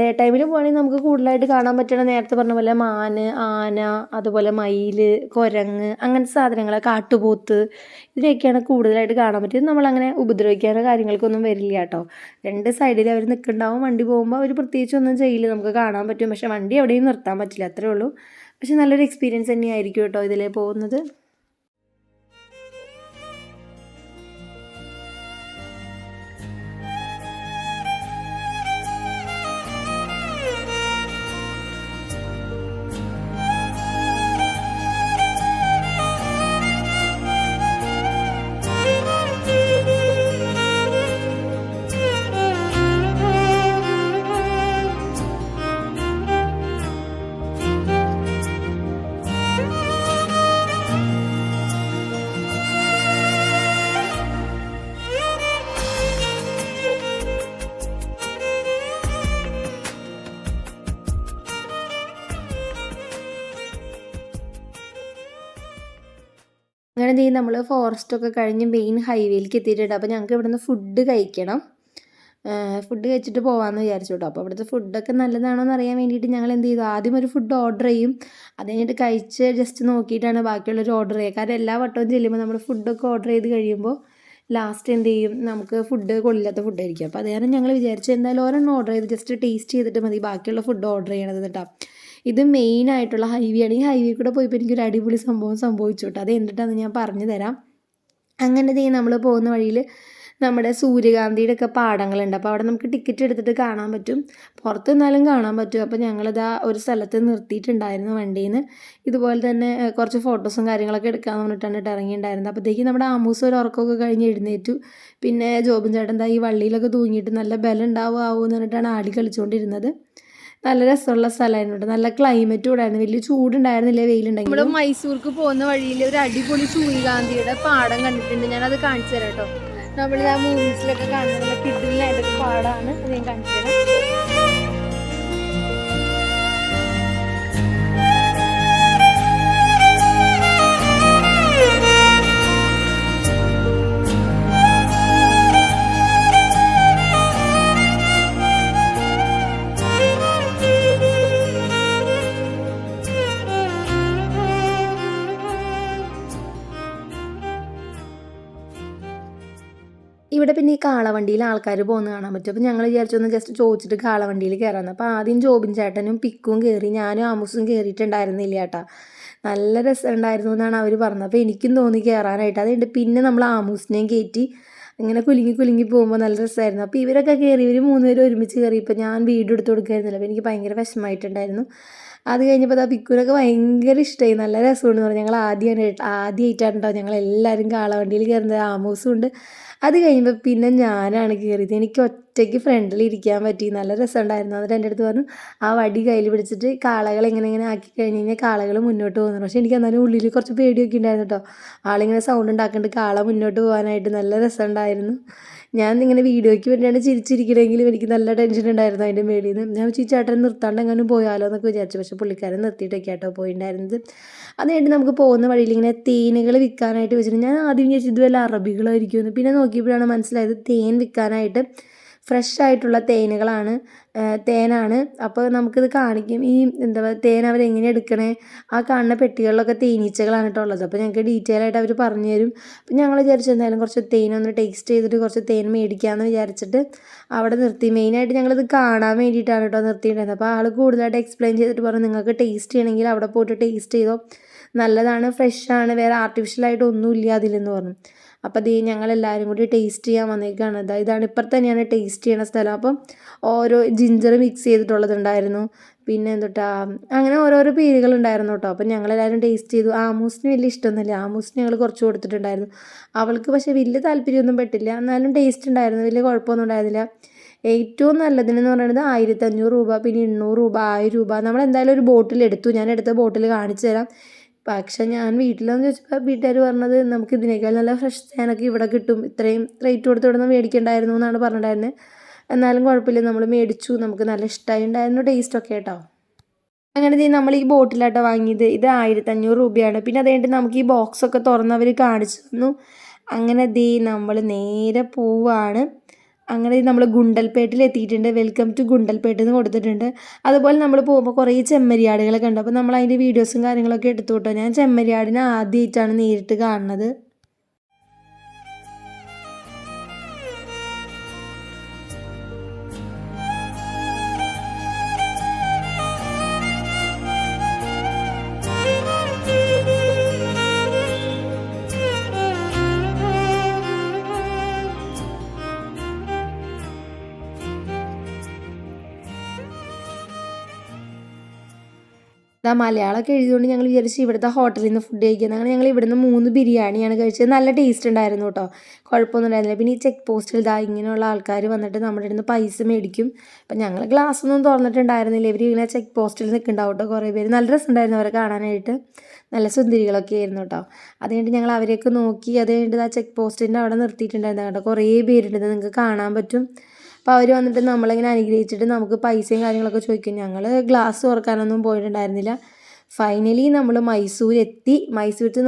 ഡേ ടൈമിൽ പോകണമെങ്കിൽ നമുക്ക് കൂടുതലായിട്ട് കാണാൻ പറ്റണ നേരത്തെ പറഞ്ഞ പോലെ മാന് ആന അതുപോലെ മയിൽ കുരങ്ങ് അങ്ങനത്തെ സാധനങ്ങൾ കാട്ടുപോത്ത് ഇതിനെയൊക്കെയാണ് കൂടുതലായിട്ട് കാണാൻ പറ്റിയത്. നമ്മളങ്ങനെ ഉപദ്രവിക്കാനോ കാര്യങ്ങൾക്കൊന്നും വരില്ല കേട്ടോ. രണ്ട് സൈഡിൽ അവർ നിൽക്കുന്നുണ്ടാവും. വണ്ടി പോകുമ്പോൾ അവർ പ്രത്യേകിച്ചൊന്നും ചെയ്യില്ല. നമുക്ക് കാണാൻ പറ്റും. പക്ഷേ വണ്ടി എവിടെയും നിർത്താൻ പറ്റില്ല. അത്രേ ഉള്ളൂ. പക്ഷെ നല്ലൊരു എക്സ്പീരിയൻസ് തന്നെയായിരിക്കും കേട്ടോ ഇതിലേ പോകുന്നത്. നമ്മൾ ഫോറസ്റ്റൊക്കെ കഴിഞ്ഞ് മെയിൻ ഹൈവേയിലേക്ക് എത്തിയിട്ടുണ്ട്. അപ്പോൾ ഞങ്ങൾക്ക് ഇവിടുന്ന് ഫുഡ് കഴിക്കണം. ഫുഡ് കഴിച്ചിട്ട് പോകാമെന്ന് വിചാരിച്ചു കേട്ടോ അപ്പോൾ ഇവിടുത്തെ ഫുഡൊക്കെ നല്ലതാണോ എന്ന് അറിയാൻ വേണ്ടിയിട്ട് ഞങ്ങൾ എന്ത് ചെയ്തു? ആദ്യം ഒരു ഫുഡ് ഓർഡർ ചെയ്യും. അത് കഴിഞ്ഞിട്ട് കഴിച്ച് ജസ്റ്റ് നോക്കിയിട്ടാണ് ബാക്കിയുള്ളവർ ഓർഡർ ചെയ്യുക. കാരണം എല്ലാ വട്ടവും ചെല്ലുമ്പോൾ നമ്മൾ ഫുഡൊക്കെ ഓർഡർ ചെയ്ത് കഴിയുമ്പോൾ ലാസ്റ്റ് എന്ത് ചെയ്യും? നമുക്ക് ഫുഡ് കൊള്ളില്ലാത്ത ഫുഡ് ആയിരിക്കും. അപ്പോൾ അത് കാരണം ഞങ്ങൾ വിചാരിച്ചു എന്തായാലും ഒരെണ്ണം ഓർഡർ ചെയ്ത് ജസ്റ്റ് ടേസ്റ്റ് ചെയ്തിട്ട് മതി. ബാക്കിയുള്ള ഫുഡ് ഓർഡർ ചെയ്യണത് കേട്ടോ ഇത് മെയിൻ ആയിട്ടുള്ള ഹൈവേ ആണ്. ഈ ഹൈവേ കൂടെ പോയപ്പോൾ എനിക്കൊരു അടിപൊളി സംഭവം സംഭവിച്ചു കേട്ടോ അത് എന്തിട്ടാന്ന് ഞാൻ പറഞ്ഞു തരാം. അങ്ങനെ ദേ നമ്മൾ പോകുന്ന വഴിയിൽ നമ്മുടെ സൂര്യകാന്തിയുടെ ഒക്കെ പാടങ്ങളുണ്ട്. അപ്പോൾ അവിടെ നമുക്ക് ടിക്കറ്റ് എടുത്തിട്ട് കാണാൻ പറ്റും. പുറത്ത് നിന്നാലും കാണാൻ പറ്റും. അപ്പോൾ ഞങ്ങളിതാ ഒരു സ്ഥലത്ത് നിർത്തിയിട്ടുണ്ടായിരുന്നു വണ്ടിയിൽ നിന്ന് ഇതുപോലെ തന്നെ കുറച്ച് ഫോട്ടോസും കാര്യങ്ങളൊക്കെ എടുക്കാമെന്ന് പറഞ്ഞിട്ടാണ് കേട്ടോ ഇറങ്ങിയിട്ടുണ്ടായിരുന്നത്. അപ്പോഴത്തേക്ക് നമ്മുടെ ആമൂസ് ഒരു ഉറക്കമൊക്കെ കഴിഞ്ഞ് എഴുന്നേറ്റു. പിന്നെ ജോബിൻ ചേട്ടൻ ഈ വള്ളിയിലൊക്കെ തൂങ്ങിയിട്ട് നല്ല ബലം ഉണ്ടാവുക ആവുമെന്ന് പറഞ്ഞിട്ടാണ് ആടി കളിച്ചുകൊണ്ടിരുന്നത്. നല്ല രസമുള്ള സ്ഥലമായിരുന്നു കേട്ടോ നല്ല ക്ലൈമറ്റ് കൂടായിരുന്നു. വലിയ ചൂടുണ്ടായിരുന്നില്ല വെയിലുണ്ടെങ്കിൽ? നമ്മൾ മൈസൂർക്ക് പോകുന്ന വഴിയിൽ ഒരു അടിപൊളി സൂര്യകാന്തിയുടെ പാടം കണ്ടിട്ടുണ്ട്. ഞാനത് കാണിച്ചു തരാം കേട്ടോ നമ്മൾ ആ മൂവീസിലൊക്കെ കാണുന്ന കിഡിലായിട്ടൊക്കെ പാടമാണ് അത് ഞാൻ കാണിച്ചു തരാം. ഇവിടെ പിന്നെ ഈ കാളവണ്ടിയിൽ ആൾക്കാർ പോകുന്ന കാണാൻ പറ്റും. അപ്പോൾ ഞങ്ങൾ വിചാരിച്ചൊന്ന് ജസ്റ്റ് ചോദിച്ചിട്ട് കാളവണ്ടിയിൽ കയറാമെന്ന് അപ്പോൾ ആദ്യം ജോബിൻ ചേട്ടനും പിക്കും കയറി ഞാനും ആമുസും കയറിയിട്ടുണ്ടായിരുന്നില്ല ചേട്ടാ നല്ല രസമുണ്ടായിരുന്നു എന്നാണ് അവർ പറഞ്ഞത്. അപ്പോൾ എനിക്കും തോന്നി കയറാനായിട്ട് അതുകൊണ്ട് പിന്നെ നമ്മൾ ആമൂസിനെയും കയറ്റി ഇങ്ങനെ കുലുങ്ങി കുലുങ്ങി പോകുമ്പോൾ നല്ല രസമായിരുന്നു. അപ്പോൾ ഇവരൊക്കെ കയറി ഇവർ മൂന്നുപേരും ഒരുമിച്ച് കയറി ഇപ്പോൾ ഞാൻ വീഡിയോ എടുത്ത് കൊടുക്കുമായിരുന്നില്ല അപ്പോൾ എനിക്ക് ഭയങ്കര വിഷമമായിട്ടുണ്ടായിരുന്നു. അത് കഴിഞ്ഞപ്പോൾ ആ പിക്കുനൊക്കെ ഭയങ്കര ഇഷ്ടമായി നല്ല രസമുണ്ട് പറഞ്ഞു. ഞങ്ങൾ ആദ്യമാണ് ആദ്യമായിട്ടാണ് കേട്ടോ ഞങ്ങൾ എല്ലാവരും കാളവണ്ടിയിൽ കയറുന്നത്. ആമൂസും ഉണ്ട് അത് കഴിയുമ്പോൾ പിന്നെ ഞാനാണ് കയറിയത്. എനിക്ക് ഒറ്റയ്ക്ക് ഫ്രണ്ടിൽ ഇരിക്കാൻ പറ്റി. നല്ല രസമുണ്ടായിരുന്നു. എന്നിട്ട് എന്റെ അടുത്ത് പറഞ്ഞു ആ വടി കയ്യിൽ പിടിച്ചിട്ട് കാളകൾ ഇങ്ങനെ ഇങ്ങനെ ആക്കി കഴിഞ്ഞ് കഴിഞ്ഞാൽ കാളകൾ മുന്നോട്ട് പോകുന്നു. പക്ഷേ എനിക്ക് എന്നാലും ഉള്ളിൽ കുറച്ച് പേടിയൊക്കെ ഉണ്ടായിരുന്നു കേട്ടോ. ആളിങ്ങനെ സൗണ്ട് ഉണ്ടാക്കിയിട്ട് കാള മുന്നോട്ട് പോകാനായിട്ട് നല്ല രസമുണ്ടായിരുന്നു. ഞാൻ ഇങ്ങനെ വീഡിയോയ്ക്ക് വേണ്ടിയാണ് ചിരിച്ചിരിക്കണമെങ്കിലും എനിക്ക് നല്ല ടെൻഷൻ ഉണ്ടായിരുന്നു അതിന്റെ മേളിൽ നിന്ന് ഞാൻ വെച്ചാൽ ചേട്ടൻ നിർത്താണ്ട് എങ്ങാനും പോയാലോ എന്നൊക്കെ വിചാരിച്ചു. പക്ഷേ പുള്ളിക്കാരൻ നിർത്തിയിട്ടൊക്കെ ആട്ടോ പോയിട്ടുണ്ടായിരുന്നത് അത് കഴിഞ്ഞിട്ട് നമുക്ക് പോകുന്ന വഴിയിൽ ഇങ്ങനെ തേനുകൾ വിൽക്കാനായിട്ട് വെച്ചിട്ടുണ്ട് ഞാൻ ആദ്യം വിചാരിച്ചു ഇത് വല്ല അറബികളായിരിക്കുമെന്ന്. പിന്നെ നോക്കിയപ്പോഴാണ് മനസ്സിലായത് തേൻ വിൽക്കാനായിട്ട് ഫ്രഷ് ആയിട്ടുള്ള തേനുകളാണ് തേനാണ്. അപ്പോൾ നമുക്കിത് കാണിക്കും. ഈ എന്താ പറയുക തേൻ അവരെങ്ങനെ എടുക്കണേ? ആ കാണുന്ന പെട്ടികളിലൊക്കെ തേനീച്ചകളാണ് കേട്ടോ ഉള്ളത്. അപ്പോൾ ഞങ്ങൾക്ക് ഡീറ്റെയിൽ ആയിട്ട് അവർ പറഞ്ഞു തരും. അപ്പം ഞങ്ങൾ വിചാരിച്ചു എന്തായാലും കുറച്ച് തേനൊന്ന് ടേസ്റ്റ് ചെയ്തിട്ട് കുറച്ച് തേൻ മേടിക്കാമെന്ന് വിചാരിച്ചിട്ട് അവിടെ നിർത്തി. മെയിനായിട്ട് ഞങ്ങളിത് കാണാൻ വേണ്ടിയിട്ടാണ് കേട്ടോ നിർത്തിയിട്ടുണ്ടായിരുന്നത്. അപ്പോൾ ആൾ കൂടുതലായിട്ട് എക്സ്പ്ലെയിൻ ചെയ്തിട്ട് പറഞ്ഞു നിങ്ങൾക്ക് ടേസ്റ്റ് ചെയ്യണമെങ്കിൽ അവിടെ പോയിട്ട് ടേസ്റ്റ് ചെയ്തോ. നല്ലതാണ് ഫ്രഷാണ് വേറെ ആർട്ടിഫിഷ്യലായിട്ട് ഒന്നുമില്ല അതിലെന്ന് പറഞ്ഞു. അപ്പോൾ ദേ ഞങ്ങളെല്ലാവരും കൂടി ടേസ്റ്റ് ചെയ്യാൻ വന്നേക്കാണ്. ഇതാ ഇതാണ് ഇപ്പുറത്ത് തന്നെയാണ് ടേസ്റ്റ് ചെയ്യണ സ്ഥലം. അപ്പം ഓരോ ജിഞ്ചർ മിക്സ് ചെയ്തിട്ടുള്ളതുണ്ടായിരുന്നു. പിന്നെ എന്തുട്ടാ അങ്ങനെ ഓരോരോ പേരുകളുണ്ടായിരുന്നു കേട്ടോ. അപ്പം ഞങ്ങളെല്ലാവരും ടേസ്റ്റ് ചെയ്തു. ആമൂസിന് വലിയ ഇഷ്ടമൊന്നുമില്ല. ആമൂസിന് ഞങ്ങൾ കുറച്ച് കൊടുത്തിട്ടുണ്ടായിരുന്നു. അവൾക്ക് പക്ഷേ വലിയ താല്പര്യമൊന്നും പെട്ടില്ല. എന്നാലും ടേസ്റ്റ് ഉണ്ടായിരുന്നു. വലിയ കുഴപ്പമൊന്നും ഉണ്ടായിരുന്നില്ല. ഏറ്റവും നല്ലതിനെന്ന് പറയുന്നത് ആയിരത്തഞ്ഞൂറ് രൂപ പിന്നെ എണ്ണൂറ് രൂപ ആയിരം രൂപ. നമ്മൾ എന്തായാലും ഒരു ബോട്ടിൽ എടുത്തു. ഞാൻ എടുത്ത ബോട്ടിൽ കാണിച്ചു തരാം. പക്ഷെ ഞാൻ വീട്ടിലെന്ന് ചോദിച്ചപ്പോൾ വീട്ടുകാർ പറഞ്ഞത് നമുക്ക് ഇതിനേക്കാൾ നല്ല ഫ്രഷ് തേനൊക്കെ ഇവിടെ കിട്ടും. ഇത്രയും റേറ്റ് കൊടുത്ത് ഇവിടെ നിന്ന് മേടിക്കണ്ടായിരുന്നു എന്നാണ് പറഞ്ഞിട്ടുണ്ടായിരുന്നത് എന്നാലും കുഴപ്പമില്ല. നമ്മൾ മേടിച്ചു. നമുക്ക് നല്ല ഇഷ്ടമായി ഉണ്ടായിരുന്നു. ടേസ്റ്റൊക്കെ കേട്ടോ. അങ്ങനെ നമ്മൾ ഈ ബോട്ടിലാട്ടോ വാങ്ങിയത്. ഇത് ആയിരത്തഞ്ഞൂറ് രൂപയാണ്. പിന്നെ അത് കഴിഞ്ഞിട്ട് നമുക്ക് ഈ ബോക്സൊക്കെ തുറന്നവർ കാണിച്ചു തന്നു. അങ്ങനെ ദേ നമ്മൾ നേരെ പോവാണ്. അങ്ങനെ നമ്മൾ ഗുണ്ടൽപേട്ടിൽ എത്തിയിട്ടുണ്ട്. വെൽക്കം ടു ഗുണ്ടൽപേട്ട് എന്ന് കൊടുത്തിട്ടുണ്ട്. അതുപോലെ നമ്മൾ പോകുമ്പോൾ കുറേ ചെമ്മരിയാടുകളൊക്കെ ഉണ്ട്. അപ്പോൾ നമ്മൾ അതിന്റെ വീഡിയോസും കാര്യങ്ങളൊക്കെ എടുത്തു കേട്ടോ. ഞാൻ ചെമ്മരിയാടിനെ ആദ്യമായിട്ടാണ് നേരിട്ട് കാണുന്നത്. ഇതാ മലയാളമൊക്കെ എഴുതിയതുകൊണ്ട് ഞങ്ങൾ വിചാരിച്ചു ഇവിടുത്തെ ഹോട്ടലിൽ നിന്ന് ഫുഡ് കഴിക്കുന്നത് അങ്ങനെ ഞങ്ങൾ ഇവിടുന്ന് മൂന്ന് ബിരിയാണിയാണ് കഴിച്ചത്. നല്ല ടേസ്റ്റ് ഉണ്ടായിരുന്നു കേട്ടോ കുഴപ്പമൊന്നും ഉണ്ടായിരുന്നില്ല. പിന്നെ ഈ ചെക്ക് പോസ്റ്റിൽ ഇതാ ഇങ്ങനെയുള്ള ആൾക്കാർ വന്നിട്ട് നമ്മുടെ അടുത്ത് പൈസ മേടിക്കും. അപ്പം ഞങ്ങൾ ഗ്ലാസ് ഒന്നും തുറന്നിട്ടുണ്ടായിരുന്നില്ല. ഇവർ ഇങ്ങനെ ചെക്ക് പോസ്റ്റിൽ നിൽക്കുന്നുണ്ടാവും കേട്ടോ കുറേ പേര്. നല്ല രസമുണ്ടായിരുന്നു അവരെ കാണാനായിട്ട്. നല്ല സുന്ദരികളൊക്കെ ആയിരുന്നു കേട്ടോ അതുകൊണ്ട് ഞങ്ങൾ അവരെയൊക്കെ നോക്കി. അത് കഴിഞ്ഞിട്ട് ആ ചെക്ക് പോസ്റ്റിന്റെ അവിടെ നിർത്തിയിട്ടുണ്ടായിരുന്നു കേട്ടോ. കുറേ പേരുണ്ട്. നിങ്ങൾക്ക് കാണാൻ പറ്റും. അപ്പോൾ അവർ വന്നിട്ട് നമ്മളിങ്ങനെ അനുഗ്രഹിച്ചിട്ട് നമുക്ക് പൈസയും കാര്യങ്ങളൊക്കെ ചോദിക്കും. ഞങ്ങൾ ഗ്ലാസ് തുറക്കാനൊന്നും പോയിട്ടുണ്ടായിരുന്നില്ല. ഫൈനലി നമ്മൾ മൈസൂരത്ത്.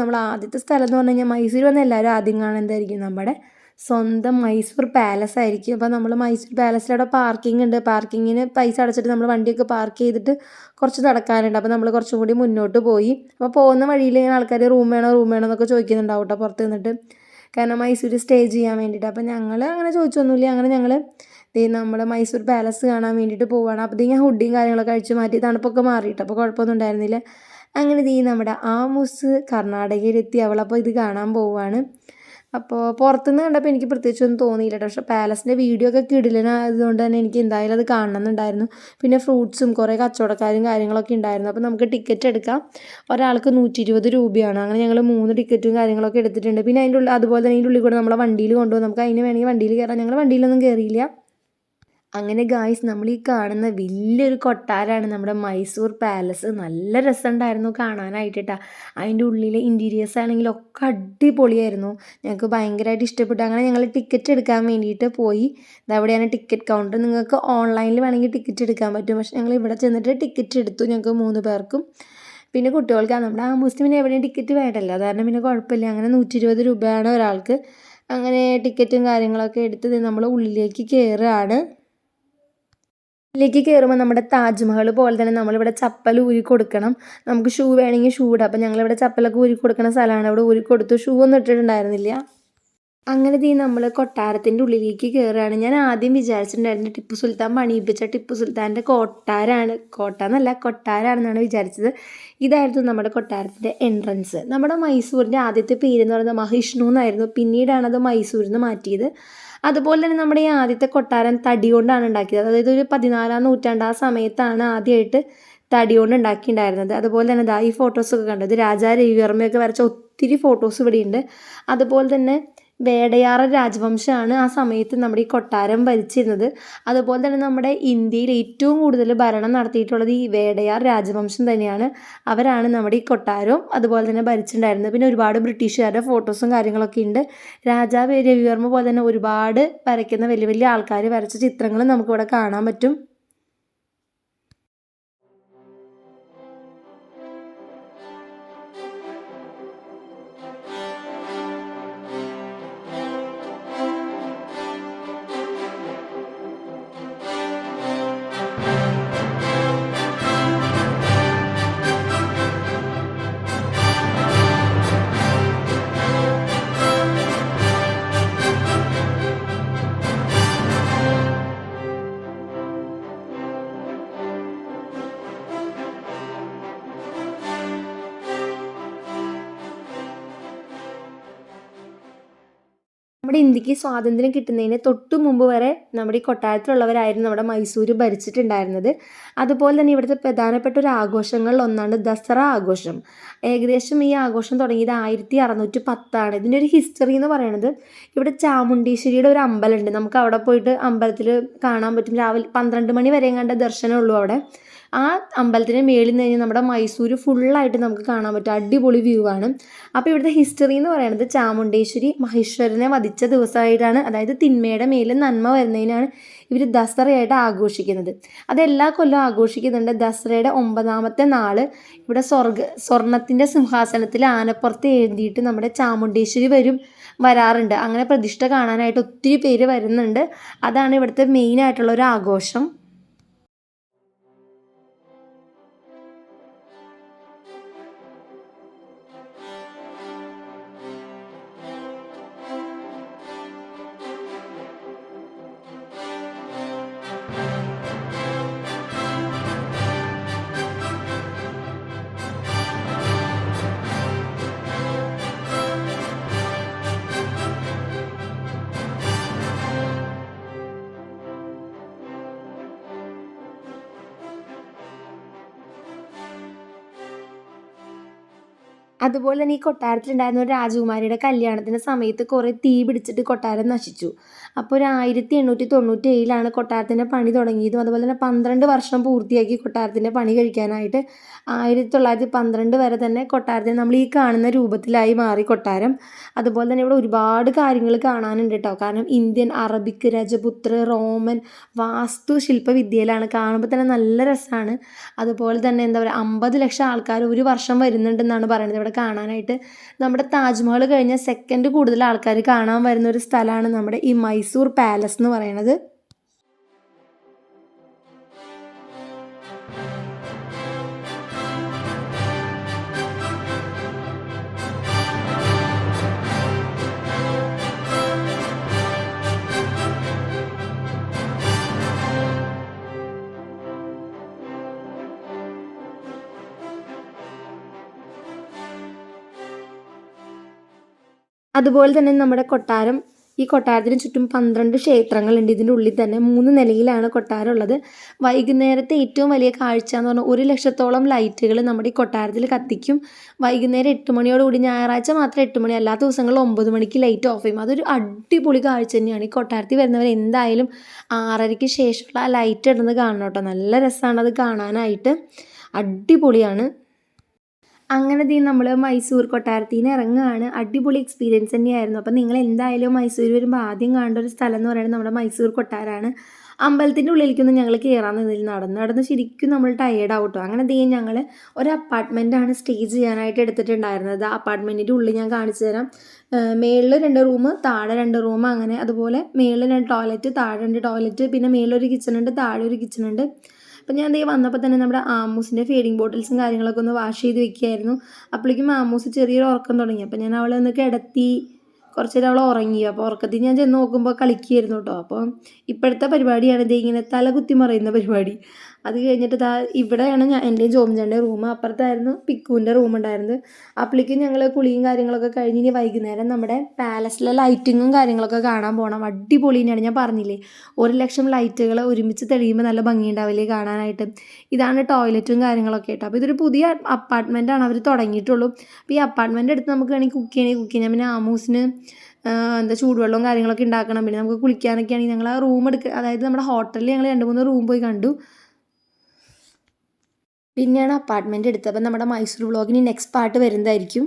നമ്മൾ ആദ്യത്തെ സ്ഥലം എന്ന് പറഞ്ഞു കഴിഞ്ഞാൽ മൈസൂർ വന്ന എല്ലാവരും ആദ്യം കാണുന്നതായിരിക്കും നമ്മുടെ സ്വന്തം മൈസൂർ പാലസ് ആയിരിക്കും. അപ്പോൾ നമ്മൾ മൈസൂർ പാലസിൽ അവിടെ പാർക്കിംഗ് ഉണ്ട്. പാർക്കിങ്ങിന് പൈസ അടച്ചിട്ട് നമ്മൾ വണ്ടിയൊക്കെ പാർക്ക് ചെയ്തിട്ട് കുറച്ച് നടക്കാനുണ്ട്. അപ്പോൾ നമ്മൾ കുറച്ചും കൂടി മുന്നോട്ട് പോയി. അപ്പോൾ പോകുന്ന വഴിയിൽ ഇങ്ങനെ ആൾക്കാർ റൂം വേണോ റൂം വേണോ എന്നൊക്കെ ചോദിക്കുന്നുണ്ടാവും കേട്ടോ പുറത്ത് നിന്നിട്ട്. കാരണം മൈസൂർ സ്റ്റേ ചെയ്യാൻ വേണ്ടിയിട്ട്. അപ്പോൾ ഞങ്ങൾ അങ്ങനെ ചോദിച്ചൊന്നുമില്ല. അങ്ങനെ ഞങ്ങൾ ദേ നമ്മുടെ മൈസൂർ പാലസ് കാണാൻ വേണ്ടിയിട്ട് പോവുകയാണ് അപ്പോൾ ഞാൻ ഹുഡിയും കാര്യങ്ങളൊക്കെ അഴിച്ച് മാറ്റി. തണുപ്പൊക്കെ മാറിയിട്ട്. അപ്പോൾ കുഴപ്പമൊന്നും ഉണ്ടായിരുന്നില്ല. അങ്ങനെ ദീ നമ്മുടെ ആമൂസ് കർണാടകയിലെത്തി. അവളപ്പോൾ ഇത് കാണാൻ പോവുകയാണ് അപ്പോൾ പുറത്തുനിന്ന് കണ്ടപ്പോൾ എനിക്ക് പ്രത്യേകിച്ചൊന്നും തോന്നിയില്ല കേട്ടോ. പക്ഷേ പാലസിന്റെ വീഡിയോ ഒക്കെ കിടിലനായതുകൊണ്ട് തന്നെ എനിക്ക് എന്തായാലും അത് കാണണമെന്നുണ്ടായിരുന്നു. പിന്നെ ഫ്രൂട്ട്സും കുറേ കച്ചവടക്കാരും കാര്യങ്ങളൊക്കെ ഉണ്ടായിരുന്നു. അപ്പോൾ നമുക്ക് ടിക്കറ്റ് എടുക്കാം. ഒരാൾക്ക് നൂറ്റി ഇരുപത് രൂപയാണ്. അങ്ങനെ ഞങ്ങൾ മൂന്ന് ടിക്കറ്റും കാര്യങ്ങളൊക്കെ എടുത്തിട്ടുണ്ട്. പിന്നെ അതിന്റെ ഉള്ളിൽ അതുപോലെ തന്നെ അതിന്റെ ഉള്ളിൽ കൂടെ നമ്മളെ വണ്ടിയിൽ കൊണ്ടുപോകും. നമുക്ക് അതിന് വേണമെങ്കിൽ വണ്ടിയിൽ കയറാം. ഞങ്ങൾ വണ്ടിയിലൊന്നും കയറിയില്ല. അങ്ങനെ ഗായ്സ് നമ്മൾ ഈ കാണുന്ന വലിയൊരു കൊട്ടാരമാണ് നമ്മുടെ മൈസൂർ പാലസ് നല്ല രസമുണ്ടായിരുന്നു കാണാനായിട്ട് അതിന്റെ ഉള്ളിലെ ഇന്റീരിയേഴ്സ് ആണെങ്കിലും ഒക്കെ അടിപൊളിയായിരുന്നു. ഞങ്ങൾക്ക് ഭയങ്കരമായിട്ട് ഇഷ്ടപ്പെട്ടു. അങ്ങനെ ഞങ്ങൾ ടിക്കറ്റ് എടുക്കാൻ വേണ്ടിയിട്ട് പോയി. ഇതവിടെയാണ് ടിക്കറ്റ് കൗണ്ടർ നിങ്ങൾക്ക് ഓൺലൈനിൽ വേണമെങ്കിൽ ടിക്കറ്റ് എടുക്കാൻ പറ്റും. പക്ഷെ ഞങ്ങൾ ഇവിടെ ചെന്നിട്ട് ടിക്കറ്റ് എടുത്തു ഞങ്ങൾക്ക് മൂന്ന് പേർക്കും. പിന്നെ കുട്ടികൾക്ക് നമ്മുടെ ആ മുസ്ലിമിന് എവിടെയും ടിക്കറ്റ് വേണ്ടല്ലോ. അതുകാരണം പിന്നെ കുഴപ്പമില്ല. അങ്ങനെ നൂറ്റി ഇരുപത് രൂപയാണ് ഒരാൾക്ക്. അങ്ങനെ ടിക്കറ്റും കാര്യങ്ങളൊക്കെ എടുത്ത് നമ്മൾ ഉള്ളിലേക്ക് കയറുകയാണ് ിലേക്ക് കയറുമ്പോൾ നമ്മുടെ താജ്മഹൽ പോലെ തന്നെ നമ്മളിവിടെ ചപ്പൽ ഊരി കൊടുക്കണം. നമുക്ക് ഷൂ വേണമെങ്കിൽ ഷൂ ഇടാം. അപ്പം ഞങ്ങളിവിടെ ചപ്പലൊക്കെ ഊരി കൊടുക്കുന്ന സ്ഥലമാണ്. അവിടെ ഊരി കൊടുത്തു. ഷൂ ഒന്നും ഇട്ടിട്ടുണ്ടായിരുന്നില്ല. അങ്ങനെ തീ നമ്മൾ കൊട്ടാരത്തിന്റെ ഉള്ളിലേക്ക് കയറുകയാണ് ഞാൻ ആദ്യം വിചാരിച്ചിട്ടുണ്ടായിരുന്നു ടിപ്പു സുൽത്താൻ പണിയിപ്പിച്ച ടിപ്പു സുൽത്താന്റെ കോട്ടാരാണ്. കോട്ട എന്നല്ല കൊട്ടാരാണെന്നാണ് വിചാരിച്ചത്. ഇതായിരുന്നു നമ്മുടെ കൊട്ടാരത്തിന്റെ എൻട്രൻസ് നമ്മുടെ മൈസൂരിന്റെ ആദ്യത്തെ പേര് എന്ന് പറയുന്നത് മഹിഷ്ണു എന്നായിരുന്നു. പിന്നീടാണ് അത് മൈസൂരിൽ നിന്ന് മാറ്റിയത്. അതുപോലെ തന്നെ നമ്മുടെ ഈ ആദ്യത്തെ കൊട്ടാരം തടി കൊണ്ടാണ് ഉണ്ടാക്കിയത്. അതായത് ഒരു പതിനാലാം നൂറ്റാണ്ട് ആ സമയത്താണ് ആദ്യമായിട്ട് തടി കൊണ്ട് ഉണ്ടാക്കിയിട്ടുണ്ടായിരുന്നത്. അതുപോലെ തന്നെ ദാ ഈ ഫോട്ടോസൊക്കെ കണ്ടത് രാജാ രവിവർമ്മയൊക്കെ വരച്ച ഒത്തിരി ഫോട്ടോസ് ഇവിടെയുണ്ട്. അതുപോലെ തന്നെ വേടയാറ രാജവംശമാണ് ആ സമയത്ത് നമ്മുടെ ഈ കൊട്ടാരം ഭരിച്ചിരുന്നത്. അതുപോലെ തന്നെ നമ്മുടെ ഇന്ത്യയിൽ ഏറ്റവും കൂടുതൽ ഭരണം നടത്തിയിട്ടുള്ളത് ഈ വേടയാർ രാജവംശം തന്നെയാണ്. അവരാണ് നമ്മുടെ ഈ കൊട്ടാരവും അതുപോലെ തന്നെ ഭരിച്ചിട്ടുണ്ടായിരുന്നത്. പിന്നെ ഒരുപാട് ബ്രിട്ടീഷുകാരുടെ ഫോട്ടോസും കാര്യങ്ങളൊക്കെ ഉണ്ട്. രാജാവ് രവിവർമ്മ പോലെ തന്നെ ഒരുപാട് വരയ്ക്കുന്ന വലിയ വലിയ ആൾക്കാർ വരച്ച ചിത്രങ്ങളും നമുക്കിവിടെ കാണാൻ പറ്റും. ഇന്ത്യയ്ക്ക് സ്വാതന്ത്ര്യം കിട്ടുന്നതിന് തൊട്ടു മുമ്പ് വരെ നമ്മുടെ ഈ കൊട്ടാരത്തിലുള്ളവരായിരുന്നു നമ്മുടെ മൈസൂർ ഭരിച്ചിട്ടുണ്ടായിരുന്നത്. അതുപോലെ തന്നെ ഇവിടുത്തെ പ്രധാനപ്പെട്ട ഒരു ആഘോഷങ്ങളിൽ ഒന്നാണ് ദസറ ആഘോഷം. ഏകദേശം ഈ ആഘോഷം തുടങ്ങിയത് ആയിരത്തി അറുന്നൂറ്റി പത്താണ് ഇതിന്റെ ഒരു ഹിസ്റ്ററി എന്ന് പറയുന്നത് ഇവിടെ ചാമുണ്ടീശ്വരിയുടെ ഒരു അമ്പലമുണ്ട്. നമുക്ക് അവിടെ പോയിട്ട് അമ്പലത്തിൽ കാണാൻ പറ്റും. രാവിലെ പന്ത്രണ്ട് മണി വരെ കണ്ട ദർശനമുള്ളൂ അവിടെ. ആ അമ്പലത്തിന് മേളിൽ നിന്ന് കഴിഞ്ഞാൽ നമ്മുടെ മൈസൂർ ഫുള്ളായിട്ട് നമുക്ക് കാണാൻ പറ്റും. അടിപൊളി വ്യൂ ആണ്. അപ്പോൾ ഇവിടുത്തെ ഹിസ്റ്ററി എന്ന് പറയുന്നത് ചാമുണ്ടേശ്വരി മഹേശ്വരനെ വധിച്ച ദിവസമായിട്ടാണ്. അതായത് തിന്മയുടെ മേലിൽ നന്മ വരുന്നതിനാണ് ഇവർ ദസറയായിട്ട് ആഘോഷിക്കുന്നത്. അത് എല്ലാ കൊല്ലവും ആഘോഷിക്കുന്നുണ്ട്. ദസറയുടെ ഒമ്പതാമത്തെ നാൾ ഇവിടെ സ്വർഗ സ്വർണത്തിന്റെ സിംഹാസനത്തിൽ ആനപ്പുറത്ത് എഴുതിയിട്ട് നമ്മുടെ ചാമുണ്ടേശ്വരി വരും വരാറുണ്ട്. അങ്ങനെ പ്രതിഷ്ഠ കാണാനായിട്ട് ഒത്തിരി പേര് വരുന്നുണ്ട്. അതാണ് ഇവിടുത്തെ മെയിൻ ആയിട്ടുള്ള ഒരു ആഘോഷം. അതുപോലെ തന്നെ ഈ കൊട്ടാരത്തിലുണ്ടായിരുന്ന ഒരു രാജകുമാരിയുടെ കല്യാണത്തിന്റെ സമയത്ത് കുറേ തീ പിടിച്ചിട്ട് കൊട്ടാരം നശിച്ചു. അപ്പോൾ ഒരു ആയിരത്തി എണ്ണൂറ്റി തൊണ്ണൂറ്റി ഏഴിലാണ് കൊട്ടാരത്തിന്റെ പണി തുടങ്ങിയതും അതുപോലെ തന്നെ പന്ത്രണ്ട് വർഷം പൂർത്തിയാക്കി കൊട്ടാരത്തിന്റെ പണി കഴിക്കാനായിട്ട് ആയിരത്തി തൊള്ളായിരത്തി പന്ത്രണ്ട് വരെ തന്നെ കൊട്ടാരത്തിന് നമ്മൾ ഈ കാണുന്ന രൂപത്തിലായി മാറി കൊട്ടാരം. അതുപോലെ തന്നെ ഇവിടെ ഒരുപാട് കാര്യങ്ങൾ കാണാനുണ്ട് കേട്ടോ. കാരണം ഇന്ത്യൻ അറബിക് രജപുത്ര റോമൻ വാസ്തു ശില്പവിദ്യയിലാണ്. കാണുമ്പോൾ തന്നെ നല്ല രസമാണ് അതുപോലെ തന്നെ എന്താ പറയുക അമ്പത് ലക്ഷം ആൾക്കാർ ഒരു വർഷം വരുന്നുണ്ടെന്നാണ് പറയുന്നത്. ഇവിടെ കാണാനായിട്ട് നമ്മുടെ താജ്മഹൽ കഴിഞ്ഞാൽ സെക്കൻഡ് കൂടുതൽ ആൾക്കാർ കാണാൻ വരുന്ന ഒരു സ്ഥലമാണ് നമ്മുടെ ഈ മൈസൂർ പാലസ് എന്ന് പറയുന്നത്. അതുപോലെ തന്നെ നമ്മുടെ കൊട്ടാരം. ഈ കൊട്ടാരത്തിന് ചുറ്റും പന്ത്രണ്ട് ക്ഷേത്രങ്ങളുണ്ട്. ഇതിന്റെ ഉള്ളിൽ തന്നെ മൂന്ന് നിലയിലാണ് കൊട്ടാരം ഉള്ളത്. വൈകുന്നേരത്തെ ഏറ്റവും വലിയ കാഴ്ച എന്ന് പറഞ്ഞാൽ ഒരു ലക്ഷത്തോളം ലൈറ്റുകൾ നമ്മുടെ ഈ കൊട്ടാരത്തിൽ കത്തിക്കും. വൈകുന്നേരം എട്ട് മണിയോടുകൂടി ഞായറാഴ്ച മാത്രം എട്ട് മണി അല്ലാത്ത ദിവസങ്ങളിൽ ഒമ്പത് മണിക്ക് ലൈറ്റ് ഓഫ് ചെയ്യും. അതൊരു അടിപൊളി കാഴ്ച തന്നെയാണ്. ഈ കൊട്ടാരത്തിൽ വരുന്നവർ എന്തായാലും ആറരയ്ക്ക് ശേഷമുള്ള ആ ലൈറ്റ് ഇടുന്നത് കാണണം കേട്ടോ. നല്ല രസമാണ് അത് കാണാനായിട്ട്. അടിപൊളിയാണ്. അങ്ങനെ ദീ നമ്മൾ മൈസൂർ കൊട്ടാരത്തിൽ നിന്ന് ഇറങ്ങുകയാണ് അടിപൊളി എക്സ്പീരിയൻസ് തന്നെയായിരുന്നു. അപ്പോൾ നിങ്ങൾ എന്തായാലും മൈസൂർ വരുമ്പോൾ ആദ്യം കാണേണ്ട ഒരു സ്ഥലം എന്ന് പറയുന്നത് നമ്മുടെ മൈസൂർ കൊട്ടാരമാണ് അമ്പലത്തിന്റെ ഉള്ളിലേക്കൊന്നും ഞങ്ങൾ കയറാൻ നിന്നില്ല നടന്ന് നടന്ന് ശരിക്കും നമ്മൾ ടയേർഡ് ആവട്ടോ. അങ്ങനെ ദേ ഞങ്ങൾ ഒരു അപ്പാർട്ട്മെന്റാണ് സ്റ്റേ ചെയ്യാനായിട്ട് എടുത്തിട്ടുണ്ടായിരുന്നത്. അപ്പാർട്ട്മെന്റിന്റെ ഉള്ളിൽ ഞാൻ കാണിച്ചു തരാം. മേളിൽ രണ്ട് റൂം താഴെ രണ്ട് റൂം അങ്ങനെ അതുപോലെ മേളിൽ രണ്ട് ടോയ്ലറ്റ് താഴെ രണ്ട് ടോയ്ലറ്റ് പിന്നെ മേളിലൊരു കിച്ചൺ ഉണ്ട് താഴെ ഒരു കിച്ചൺ ഉണ്ട് അപ്പം ഞാൻ ദേ വന്നപ്പോൾ തന്നെ നമ്മുടെ ആമൂസിന്റെ ഫീഡിങ് ബോട്ടിൽസും കാര്യങ്ങളൊക്കെ ഒന്ന് വാഷ് ചെയ്ത് വെക്കുകയായിരുന്നു അപ്പോഴേക്കും ആമൂസ് ചെറിയൊരു ഉറക്കം തുടങ്ങി. അപ്പം ഞാൻ അവളെ ഒന്ന് കിടത്തി കുറച്ച് നേരം അവൾ ഉറങ്ങി. അപ്പോൾ ഉറക്കത്തിൽ ഞാൻ ചെന്ന് നോക്കുമ്പോൾ കളിക്കുകയായിരുന്നു കേട്ടോ. അപ്പോൾ ഇപ്പോഴത്തെ പരിപാടിയാണ് ഇത് ഇങ്ങനെ തല കുത്തി മറിയുന്ന പരിപാടി. അത് കഴിഞ്ഞിട്ട് ദാ ഇവിടെയാണ് ഞാൻ എന്റെയും ജോമിന്റെ റൂം അപ്പുറത്തായിരുന്നു പിക്കുവിന്റെ റൂം ഉണ്ടായിരുന്നത്. അപ്പോഴേക്കും ഞങ്ങൾ കുളിയും കാര്യങ്ങളൊക്കെ കഴിഞ്ഞ് ഇനി വൈകുന്നേരം നമ്മുടെ പാലസിലെ ലൈറ്റിങ്ങും കാര്യങ്ങളൊക്കെ കാണാൻ പോകണം അടിപൊളി തന്നെയാണ്. ഞാൻ പറഞ്ഞില്ലേ ഒരു ലക്ഷം ലൈറ്റുകൾ ഒരുമിച്ച് തെളിയുമ്പോൾ നല്ല ഭംഗിയുണ്ടാവില്ലേ കാണാനായിട്ട്. ഇതാണ് ടോയ്ലറ്റും കാര്യങ്ങളൊക്കെ ആയിട്ട് അപ്പോൾ ഇതൊരു പുതിയ അപ്പാർട്ട്മെന്റ് ആണ്. അവർ തുടങ്ങിയിട്ടുള്ളൂ. അപ്പോൾ ഈ അപ്പാർട്ട്മെന്റ് എടുത്ത് നമുക്ക് വേണമെങ്കിൽ കുക്ക് ചെയ്യണമെങ്കിൽ കുക്ക് ചെയ്യാം. പിന്നെ ആമൂസിന് എന്താ ചൂടുവെള്ളവും കാര്യങ്ങളൊക്കെ ഉണ്ടാക്കണം. പിന്നെ നമുക്ക് കുളിക്കാനൊക്കെ ആണെങ്കിൽ ഞങ്ങൾ ആ റൂം എടുക്കുക അതായത് നമ്മുടെ ഹോട്ടലിൽ ഞങ്ങൾ രണ്ട് മൂന്ന് റൂം പോയി കണ്ടു. പിന്നെയാണ് അപ്പാർട്ട്മെന്റ് എടുത്തത്. അപ്പം നമ്മുടെ മൈസൂർ വ്ളോഗിന് നെക്സ്റ്റ് പാർട്ട് വരുന്നതായിരിക്കും.